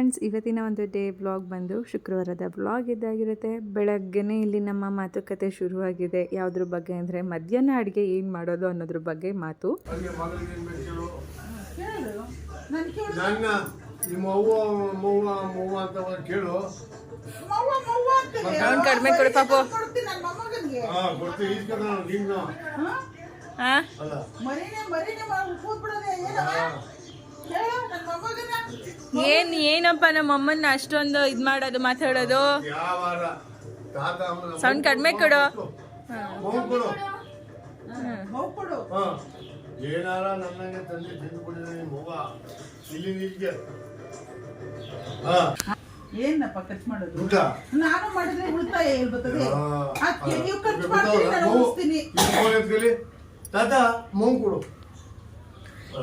Friends ಇವತ್ತಿನ ಒಂದು day blog ಬಂದು ಶುಕ್ರವಾರದ ಬ್ಲಾಗ್ ಇದ್ದಾಗಿರುತ್ತೆ ಬೆಳಗ್ಗೆನೇ ಇಲ್ಲಿ ನಮ್ಮ ಮಾತುಕತೆ ಶುರುವಾಗಿದೆ. ಯಾವುದ್ರ ಬಗ್ಗೆ ಅಂದರೆ ಮಧ್ಯಾಹ್ನ ಅಡುಗೆ ಏನು ಮಾಡೋದು ಅನ್ನೋದ್ರ ಬಗ್ಗೆ ಮಾತು. ಅವ್ನು ಕಡಿಮೆ ಕೊಡು ಪಾಪು. ಹಾ. ಏನು ಏನಪ್ಪ ನಮ್ಮ ಅಮ್ಮನ್ನ ಅಷ್ಟೊಂದು ಇದ್ ಮಾಡೋದು ಮಾತಾಡೋದು? ಯಾವಾರ ತಾತ ಸೌಂಡ್ ಕಡಿಮೆ ಕೊಡು. ಮಗು ಕೊಡು ಹಾ. ಏನಾರ ನನ್ನಂಗೆ ತಂದೆ ತಿಂದು ಕೊಡಿದ್ರೆ ನಿಮ್ಮ ಅವ್ವ ಇಲ್ಲಿ ನಿಲ್ಗೆ. ಹಾ. ಏನಪ್ಪ ಖರ್ಚು ಮಾಡೋದು? ನಾನು ಮಾಡಿದ್ರೆ ಉಳಿತಾಯ ಎಲ್ಲಿ ಬರ್ತದೆ ಹಾ. ಅದಕ್ಕೆ ನೀವು ಖರ್ಚು. ತಾತ ಮೂಂಗ್ ಕೊಡು.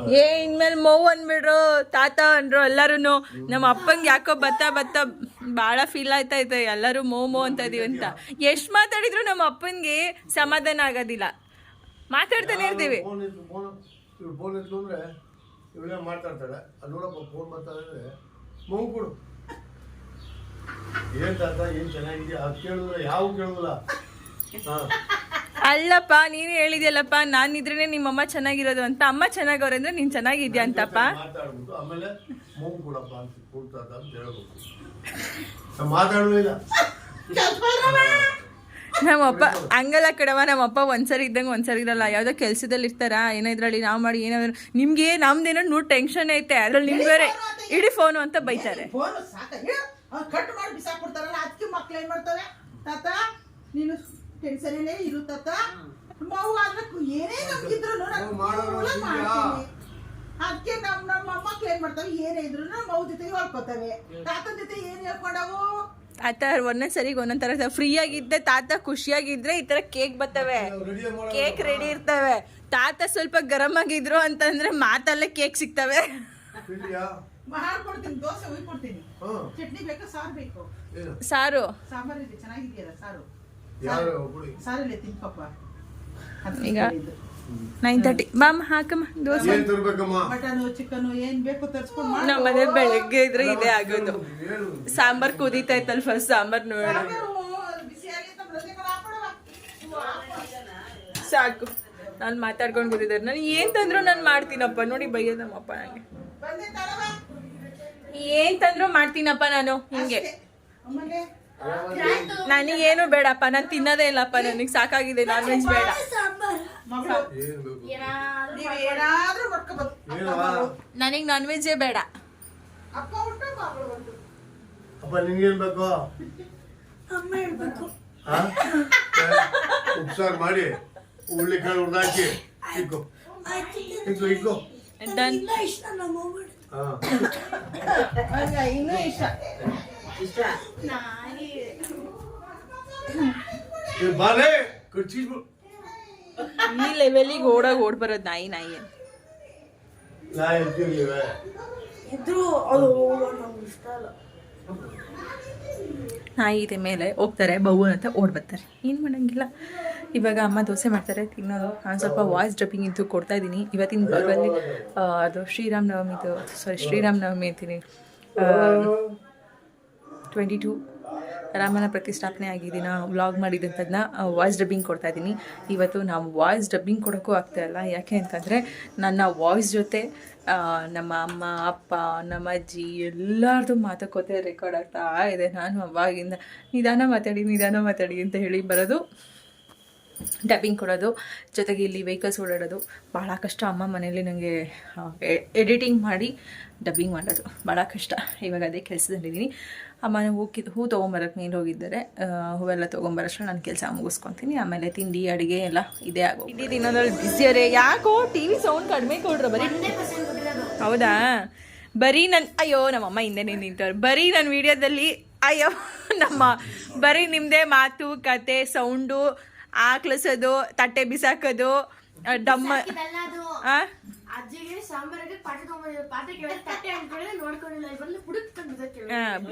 ಏ ಇನ್ಮೇಲೆ ಮೌ ಅನ್ಬಿಡ್ರು ತಾತ ಅಂದ್ರು ಎಲ್ಲರೂ ನಮ್ಮ ಅಪ್ಪಂಗೆ ಯಾಕೋ ಬತ್ತ ಬತ್ತ ಭಾಳ ಫೀಲ್ ಆಯ್ತಾ ಇದೆ ಎಲ್ಲರೂ ಮೋ ಮೋ ಅಂತ ಇದೀವಿ ಅಂತ. ಎಷ್ಟು ಮಾತಾಡಿದ್ರು ನಮ್ಮ ಅಪ್ಪನಿಗೆ ಸಮಾಧಾನ ಆಗೋದಿಲ್ಲ. ಮಾತಾಡ್ತಾನೆ ಇರ್ತೀವಿ. ಫೋನ್ ಅಂದ್ರೆ ಇವಳೇ ಮಾತಾಡ್ತಾಳೆ. ಅದು ನೋಡಪ್ಪ ಫೋನ್ ಮಾತಾಡಿದ್ರೆ ಮಗು ಕೊಡು. ಏನ್ ತಾತ ಏನ್ ಚೆನ್ನಾಗಿದೆಯಾ? ಅದು ಕೇಳಿದ್ರೆ ಯಾವ ಕೇಳುದಿಲ್ಲ. ಹಾ. ಅಲ್ಲಪ್ಪ ನೀನು ಹೇಳಿದ್ಯಲ್ಲಪ್ಪ ನಾನಿದ್ರೇನೆ ನಿಮ್ಮಮ್ಮ ಚೆನ್ನಾಗಿರೋದು ಅಂತ. ಅಮ್ಮ ಚೆನ್ನಾಗವ್ರೆ ಅಂದ್ರೆ ನೀನ್ ಚೆನ್ನಾಗಿದ್ಯಾ ಅಂತಪ್ಪ? ನಮ್ಮಪ್ಪ ಹಂಗಲ್ಲ ಕಡವ ನಮ್ಮಪ್ಪ ಒಂದ್ಸರಿ ಇದ್ದಂಗೆ ಒಂದ್ಸರಿ ಇರಲ್ಲ. ಯಾವ್ದೋ ಕೆಲ್ಸದಲ್ಲಿ ಇರ್ತಾರ? ಏನೋ ಇದ್ರಲ್ಲಿ ನಾವು ಮಾಡಿ ಏನಾದ್ರು ನಿಮ್ಗೆ ನಮ್ದೇನೋ ನೂರು ಟೆನ್ಷನ್ ಐತೆ. ಅದ್ರಲ್ಲಿ ನಿಮ್ ಬೇರೆ ಇಡೀ ಫೋನು ಅಂತ ಬೈತಾರೆ. ಫೋನ್ ಸಾಕ. ಕಟ್ ಮಾಡಿ ಬಿಸಾಕ್ಬಿಡ್ತಾರಲ್ಲ ಅದಕ್ಕೆ ಮಕ್ಳು ಏನ್ ಮಾಡ್ತಾರೆ? ತಾತ ನೀನು ಟೆನ್ಷನ್ ಇರುತ್ತ ಮಗು ಆದ್ರೆ ಏನೇ ನಮ್ಗಿದ್ರು ತಿಂದ್ಯಾ? ಅದಕ್ಕೆ ನಮ್ ನಮ್ಮ ಮಕ್ಳು ಏನ್ ಮಾಡ್ತಾವೆ. ಏನೇ ಇದ್ರು ಮಗು ಜೊತೆ ಹೇಳ್ಕೊತವೆ. ತಾತನ ಜೊತೆ ಏನ್ ಹೇಳ್ಕೊಂಡವು? ತಾತ ಒಂದೊಂದ್ ಸರಿಗೆ ಒಂದೊಂದ್ ತರ ಫ್ರೀ ಆಗಿದ್ದೆ ತಾತ ಖುಷಿಯಾಗಿದ್ರೆ ಈ ತರ ಕೇಕ್ ಬರ್ತವೆ. ಕೇಕ್ ರೆಡಿ ಇರ್ತವೆ. ತಾತ ಸ್ವಲ್ಪ ಗರಂ ಆಗಿದ್ರು ಅಂತಂದ್ರೆ ಮಾತಲ್ಲೇ ಕೇಕ್ ಸಿಗ್ತವೆ. ಮಾಡ್ಕೊಡ್ತೀನಿ ದೋಸೆ ಉಯ್ಕೊಡ್ತೀನಿ ಚಟ್ನಿ ಬೇಕಾ? ಸಾರು ಬೇಕು. ಸಾರು. ಸಾಂಬಾರ್ ಇದೆ ಚೆನ್ನಾಗಿದೆಯಲ್ಲ ಸಾರು. ಈಗ ನೈನ್ ತರ್ಟಿ ಮ್ಯಾಮ್ ಹಾಕಮ್ಮ ದೋಸೆ. ನಮ್ಮ ಮನೆ ಬೆಳಗ್ಗೆ ಇದ್ರೆ ಇದೇ ಆಗೋದು. ಸಾಂಬಾರ್ ಕುದೀತಾ ಫಸ್ಟ್ ಸಾಂಬಾರ್ ನೋಡ. ಸಾಕು. ನಾನು ಮಾತಾಡ್ಕೊಂಡು ಕೂತಿದ್ದಾರೆ ನಾನು ಏನ್ ತಂದ್ರು ನಾನು ಮಾಡ್ತೀನಪ್ಪ. ನೋಡಿ ಬೈಯೋದು ನಮ್ಮಪ್ಪ ನಂಗೆ. ಬಂದೆ ತಳವ. ಏನ್ ತಂದ್ರು ಮಾಡ್ತೀನಪ್ಪ ನಾನು. ಹಿಂಗೆ. ನನಗೇನು ಬೇಡಪ್ಪ ನಾನು ತಿನ್ನೋದೇ ಇಲ್ಲಪ್ಪ ನನಗೆ ಸಾಕಾಗಿದೆ ನಾನ್ ವೆಜ್ ಬೇಡ. ನನಗ್ ನಾನ್ ವೆಜ್ಜೇ ಬೇಡ. ಅಪ್ಪ? ಉಪ್ಸಾರು ಮಾಡಿ ಹುಳ್ಳಿಕಾಳು ಹುಡ್ದಾಕಿ ಇಕ್ಕೋ ಇಕ್ಕೋ ಇಕ್ಕೋ ಡನ್ ಹಾ ಹಂಗ ಇನ್ನೂ ಇಷ್ಟ. ಏ, ಬಾಲೆ ಕಚ್ಚಿಸ್ಬಿಡು ಈ ಲೆವೆಲಿಗೆ ಓಡಾಗ ಓಡ್ ಬರೋದು ನಾಯಿ ನಾಯಿ ನಾಯಿ ಇದೆ ಮೇಲೆ ಹೋಗ್ತಾರೆ ಬವ್ವ ಅಂತ ಓಡ್ ಬರ್ತಾರೆ. ಏನು ಮಾಡಂಗಿಲ್ಲ. ಇವಾಗ ಅಮ್ಮ ದೋಸೆ ಮಾಡ್ತಾರೆ ತಿನ್ನೋದು. ನಾನು ಸ್ವಲ್ಪ ವಾಯ್ಸ್ ಡ್ರಪ್ಪಿಂಗ್ ಇದ್ದು ಕೊಡ್ತಾ ಇದ್ದೀನಿ. ಇವತ್ತಿನ ಬ್ಲಾಗಲ್ಲಿ ಅದು ಶ್ರೀರಾಮ್ ನವಮಿದು ಸಾರಿ ಶ್ರೀರಾಮ ನವಮಿ ಅಂತೀನಿ. ಟ್ವೆಂಟಿ ಟು ರಾಮನ ಪ್ರತಿಷ್ಠಾಪನೆ ಆಗಿದ್ದೀನ ವ್ಲಾಗ್ ಮಾಡಿದಂಥದ್ದನ್ನ ವಾಯ್ಸ್ ಡಬ್ಬಿಂಗ್ ಕೊಡ್ತಾ ಇದ್ದೀನಿ. ಇವತ್ತು ನಾವು ವಾಯ್ಸ್ ಡಬ್ಬಿಂಗ್ ಕೊಡೋಕ್ಕೂ ಆಗ್ತಾಯಿಲ್ಲ ಯಾಕೆ ಅಂತಂದರೆ ನನ್ನ ವಾಯ್ಸ್ ಜೊತೆ ನಮ್ಮ ಅಮ್ಮ, ಅಪ್ಪ, ನಮ್ಮ ಅಜ್ಜಿ ಎಲ್ಲರದು ಮಾತುಕತೆ ರೆಕಾರ್ಡ್ ಆಗ್ತಾ ಇದೆ. ನಾನು ಅವಾಗಿಂದ ನಿಧಾನ ಮಾತಾಡಿ ನಿಧಾನ ಮಾತಾಡಿ ಅಂತ ಹೇಳಿ ಬರೋದು ಡಬ್ಬಿಂಗ್ ಕೊಡೋದು ಜೊತೆಗೆ ಇಲ್ಲಿ ವೆಹಿಕಲ್ಸ್ ಓಡಾಡೋದು. ಭಾಳ ಕಷ್ಟ. ಅಮ್ಮ ಮನೇಲಿ ನನಗೆ ಎಡಿಟಿಂಗ್ ಮಾಡಿ ಡಬ್ಬಿಂಗ್ ಮಾಡೋದು. ಭಾಳ ಕಷ್ಟ. ಇವಾಗ ಅದೇ ಕೆಲಸದಲ್ಲಿದ್ದೀನಿ. ಅಮ್ಮ ಹೂಕಿದ್ದು ಹೂ ತೊಗೊಂಬರಕ್ಕೆ ಮೇಲೆ ಹೋಗಿದ್ದಾರೆ. ಹೂವೆಲ್ಲ ತೊಗೊಂಬರೋಷ್ಟು ನಾನು ಕೆಲಸ ಮುಗಿಸ್ಕೊತೀನಿ. ಆಮೇಲೆ ತಿಂಡಿ ಅಡುಗೆ ಎಲ್ಲ ಇದೇ ಆಗೋ ತಿಂಡಿ ದಿನದಲ್ಲಿ ಬಿಸಿಯರೇ ಯಾಕೋ ಟಿ ವಿ ಸೌಂಡ್ ಕಡಿಮೆ ಕೊಡ್ರ ಬರೀ. ಹೌದಾ? ಬರೀ ನನ್ನ ಅಯ್ಯೋ ನಮ್ಮಮ್ಮ ಹಿಂದೆ ನಿಂತವ್ರು. ಬರೀ ನನ್ನ ವಿಡಿಯೋದಲ್ಲಿ ಅಯ್ಯೋ ನಮ್ಮ ಬರೀ ನಿಮ್ಮದೇ ಮಾತು ಕತೆ ಸೌಂಡು ಆಕ್ಲಸೋದು ತಟ್ಟೆ ಬಿಸಾಕೋದು ಡಮ್ಮ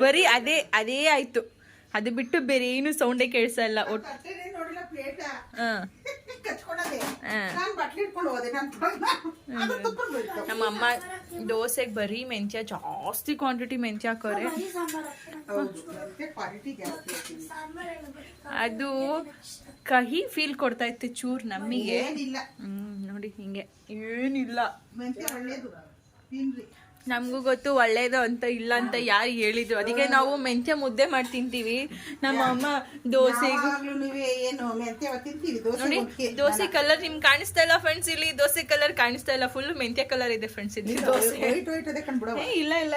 ಬರೀ ಅದೇ ಅದೇ ಆಯ್ತು. ಅದು ಬಿಟ್ಟು ಬೇರೆ ಏನು ಸೌಂಡೇ ಕೇಳಿಸಲ್ಲ. ಒಟ್ಟು ನಮ್ಮ ಅಮ್ಮ ದೋಸೆಗೆ ಬರೀ ಮೆಂತ್ಯ ಜಾಸ್ತಿ ಕ್ವಾಂಟಿಟಿ ಮೆಂತ್ಯ ಹಾಕೋರೆ. ಅದು ಕಹಿ ಫೀಲ್ ಕೊಡ್ತಾ ಇತ್ತು ಚೂರ್ ನಮಗೆ ನೋಡಿ ಹಿಂಗೆ. ಏನಿಲ್ಲ. ಮೆಂತ್ಯ ಒಳ್ಳೇದು. ತಿನ್ರಿ. ನಮಗೂ ಗೊತ್ತು ಒಳ್ಳೇದು ಅಂತ ಇಲ್ಲ ಅಂತ ಯಾರು ಹೇಳಿದ್ರು. ಅದಕ್ಕೆ ನಾವು ಮೆಂತ್ಯ ಮುದ್ದೆ ಮಾಡಿ ತಿಂತೀವಿ. ನಮ್ಮ ಅಮ್ಮ ದೋಸೆಗೂ ನೋಡಿ ದೋಸೆ ಕಲರ್ ನಿಮ್ಗೆ ಕಾಣಿಸ್ತಾ ಇಲ್ಲ ಫ್ರೆಂಡ್ಸ್ ಇಲ್ಲಿ. ದೋಸೆ ಕಲರ್ ಕಾಣಿಸ್ತಾ ಇಲ್ಲ. ಫುಲ್ ಮೆಂತ್ಯ ಕಲರ್ ಇದೆ ಫ್ರೆಂಡ್ಸ್ ಇಲ್ಲಿ ದೋಸೆ. ಇಲ್ಲ ಇಲ್ಲ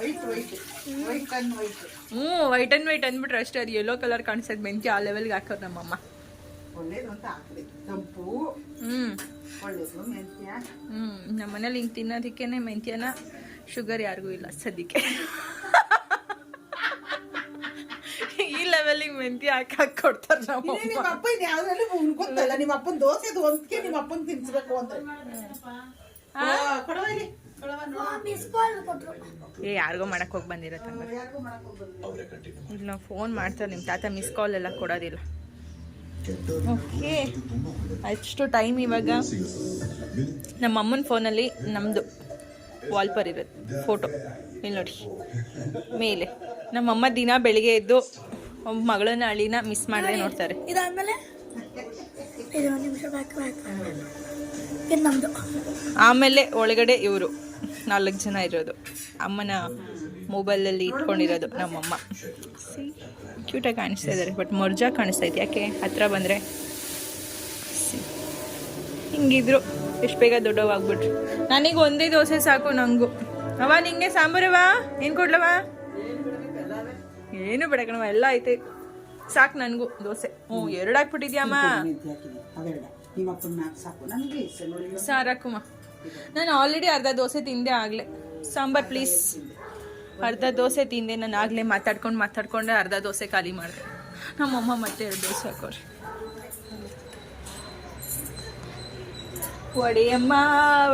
wait wait wait and wait ಹ್ಞೂ ವೈಟ್ ಅಂಡ್ ವೈಟ್ ಅಂದ್ಬಿಟ್ರೆ ಅಷ್ಟೇ. ಅದು ಯೆಲ್ಲೋ ಕಲರ್ ಕಾಣಿಸ್ತದೆ. ಮೆಂತ್ಯ ಆ ಲೆವೆಲ್ಗೆ ಹಾಕೋರು ನಮ್ಮಮ್ಮ. ಒಳ್ಳೇದು ಅಂತ ಒಳ್ಳೇದು ಮೆಂತ್ಯ? ಹ್ಮ್ ನಮ್ಮ ಮನೇಲಿ ಹಿಂಗೆ ತಿನ್ನೋದಕ್ಕೇನೆ ಮೆಂತ್ಯನ ಶುಗರ್ ಯಾರಿಗೂ ಇಲ್ಲ ಸದ್ಯಕ್ಕೆ. ಈ ಲೆವೆಲಿಗೆ ಮೆಂತ್ಯ ಹಾಕಿ ಹಾಕಿ ಕೊಡ್ತಾರೆ ನಮ್ಮ ನಿಮ್ಮ ಅಪ್ಪ ಇದು ಯಾವ್ದ್ರಲ್ಲಿ ಉಣ್ಕೊಂತಲ್ಲ ನಿಮ್ಮ ಅಪ್ಪನ ದೋಸೆದು ಒಂದ್ಕೆ ನಿಮ್ಮ ಅಪ್ಪನ ತಿನ್ಸ್ಬೇಕು ಅಂತ. ಕೊಡವ ಇಲ್ಲಿ ಮಿಸ್ ಕಾಲ್ ಕೊಟ್ರು. ಏ ಯಾರಿಗೋ ಮಾಡಕ್ ಹೋಗಿ ಬಂದಿರತ್ತ ಹಂಗಾರೆ. ಯಾರಿಗೂ ಮಾಡಕ್ ಹೋಗ್ಬಾರ್ದು. ಇಲ್ಲಿ ನಾವು ಫೋನ್ ಮಾಡ್ತಾರೆ ನಿಮ್ಮ ತಾತ ಮಿಸ್ ಕಾಲ್ ಎಲ್ಲ ಕೊಡೋದಿಲ್ಲ. ಓಕೆ ಅಷ್ಟು ಟೈಮ್ ಇವಾಗ. ನಮ್ಮ ಅಮ್ಮನ ಫೋನಲ್ಲಿ ನಮ್ಮದು ವಾಲ್ಪರ್ ಇರುತ್ತೆ ಫೋಟೋ. ಇಲ್ಲಿ ನೋಡಿ. ಮೇಲೆ. ನಮ್ಮಮ್ಮ ದಿನ ಬೆಳಿಗ್ಗೆ ಎದ್ದು ಒಬ್ಬ ಮಗಳನ್ನ ಅಳಿನ ಮಿಸ್ ಮಾಡದೆ ನೋಡ್ತಾರೆ. ಇದಾದ್ಮೇಲೆ? ಆಮೇಲೆ ಒಳಗಡೆ ಇವರು. ನಾಲ್ಕು ಜನ ಇರೋದು. ಅಮ್ಮನ ಮೊಬೈಲಲ್ಲಿ ಇಟ್ಕೊಂಡಿರೋದು ನಮ್ಮಮ್ಮ. ಕ್ಯೂಟಾಗಿ ಕಾಣಿಸ್ತಾ ಇದ್ದಾರೆ ಬಟ್ ಮೊರ್ಜಾ ಕಾಣಿಸ್ತಾ ಇದೆ. ಯಾಕೆ? ಹತ್ತಿರ ಬಂದರೆ ಹಿಂಗಿದ್ರು. ಎಷ್ಟು ಬೇಗ ದೊಡ್ಡವಾಗ್ಬಿಟ್ರು. ನನಗೆ ಒಂದೇ ದೋಸೆ ಸಾಕು ನಂಗು. ಅವ ನಿಂಗೆ ಸಾಂಬಾರವಾ ಏನು ಕೊಡ್ಲವ ಏನು ಬೇಡ ಕಣವ ಎಲ್ಲ ಐತೆ. ಸಾಕು ನನಗೂ ದೋಸೆ. ಹ್ಞೂ ಎರಡು ಹಾಕ್ಬಿಟ್ಟಿದ್ಯಾಮ್ಮ. ಸಾರಾಕುಮ ನಾನು ಆಲ್ರೆಡಿ ಅರ್ಧ ದೋಸೆ ತಿಂದೆ ಆಗಲೇ. ಸಾಂಬಾರ್ ಪ್ಲೀಸ್ ಅರ್ಧ ದೋಸೆ ತಿಂದೆ, ನಾನು ಆಗಲೇ ಮಾತಾಡ್ಕೊಂಡು ಮಾತಾಡ್ಕೊಂಡೆ ಅರ್ಧ ದೋಸೆ ಖಾಲಿ ಮಾಡಿದೆ. ನಮ್ಮಮ್ಮ ಮತ್ತೆ ಎರಡು ದೋಸೆ ಹಾಕೋರಿ. ಒಡೆಯಮ್ಮ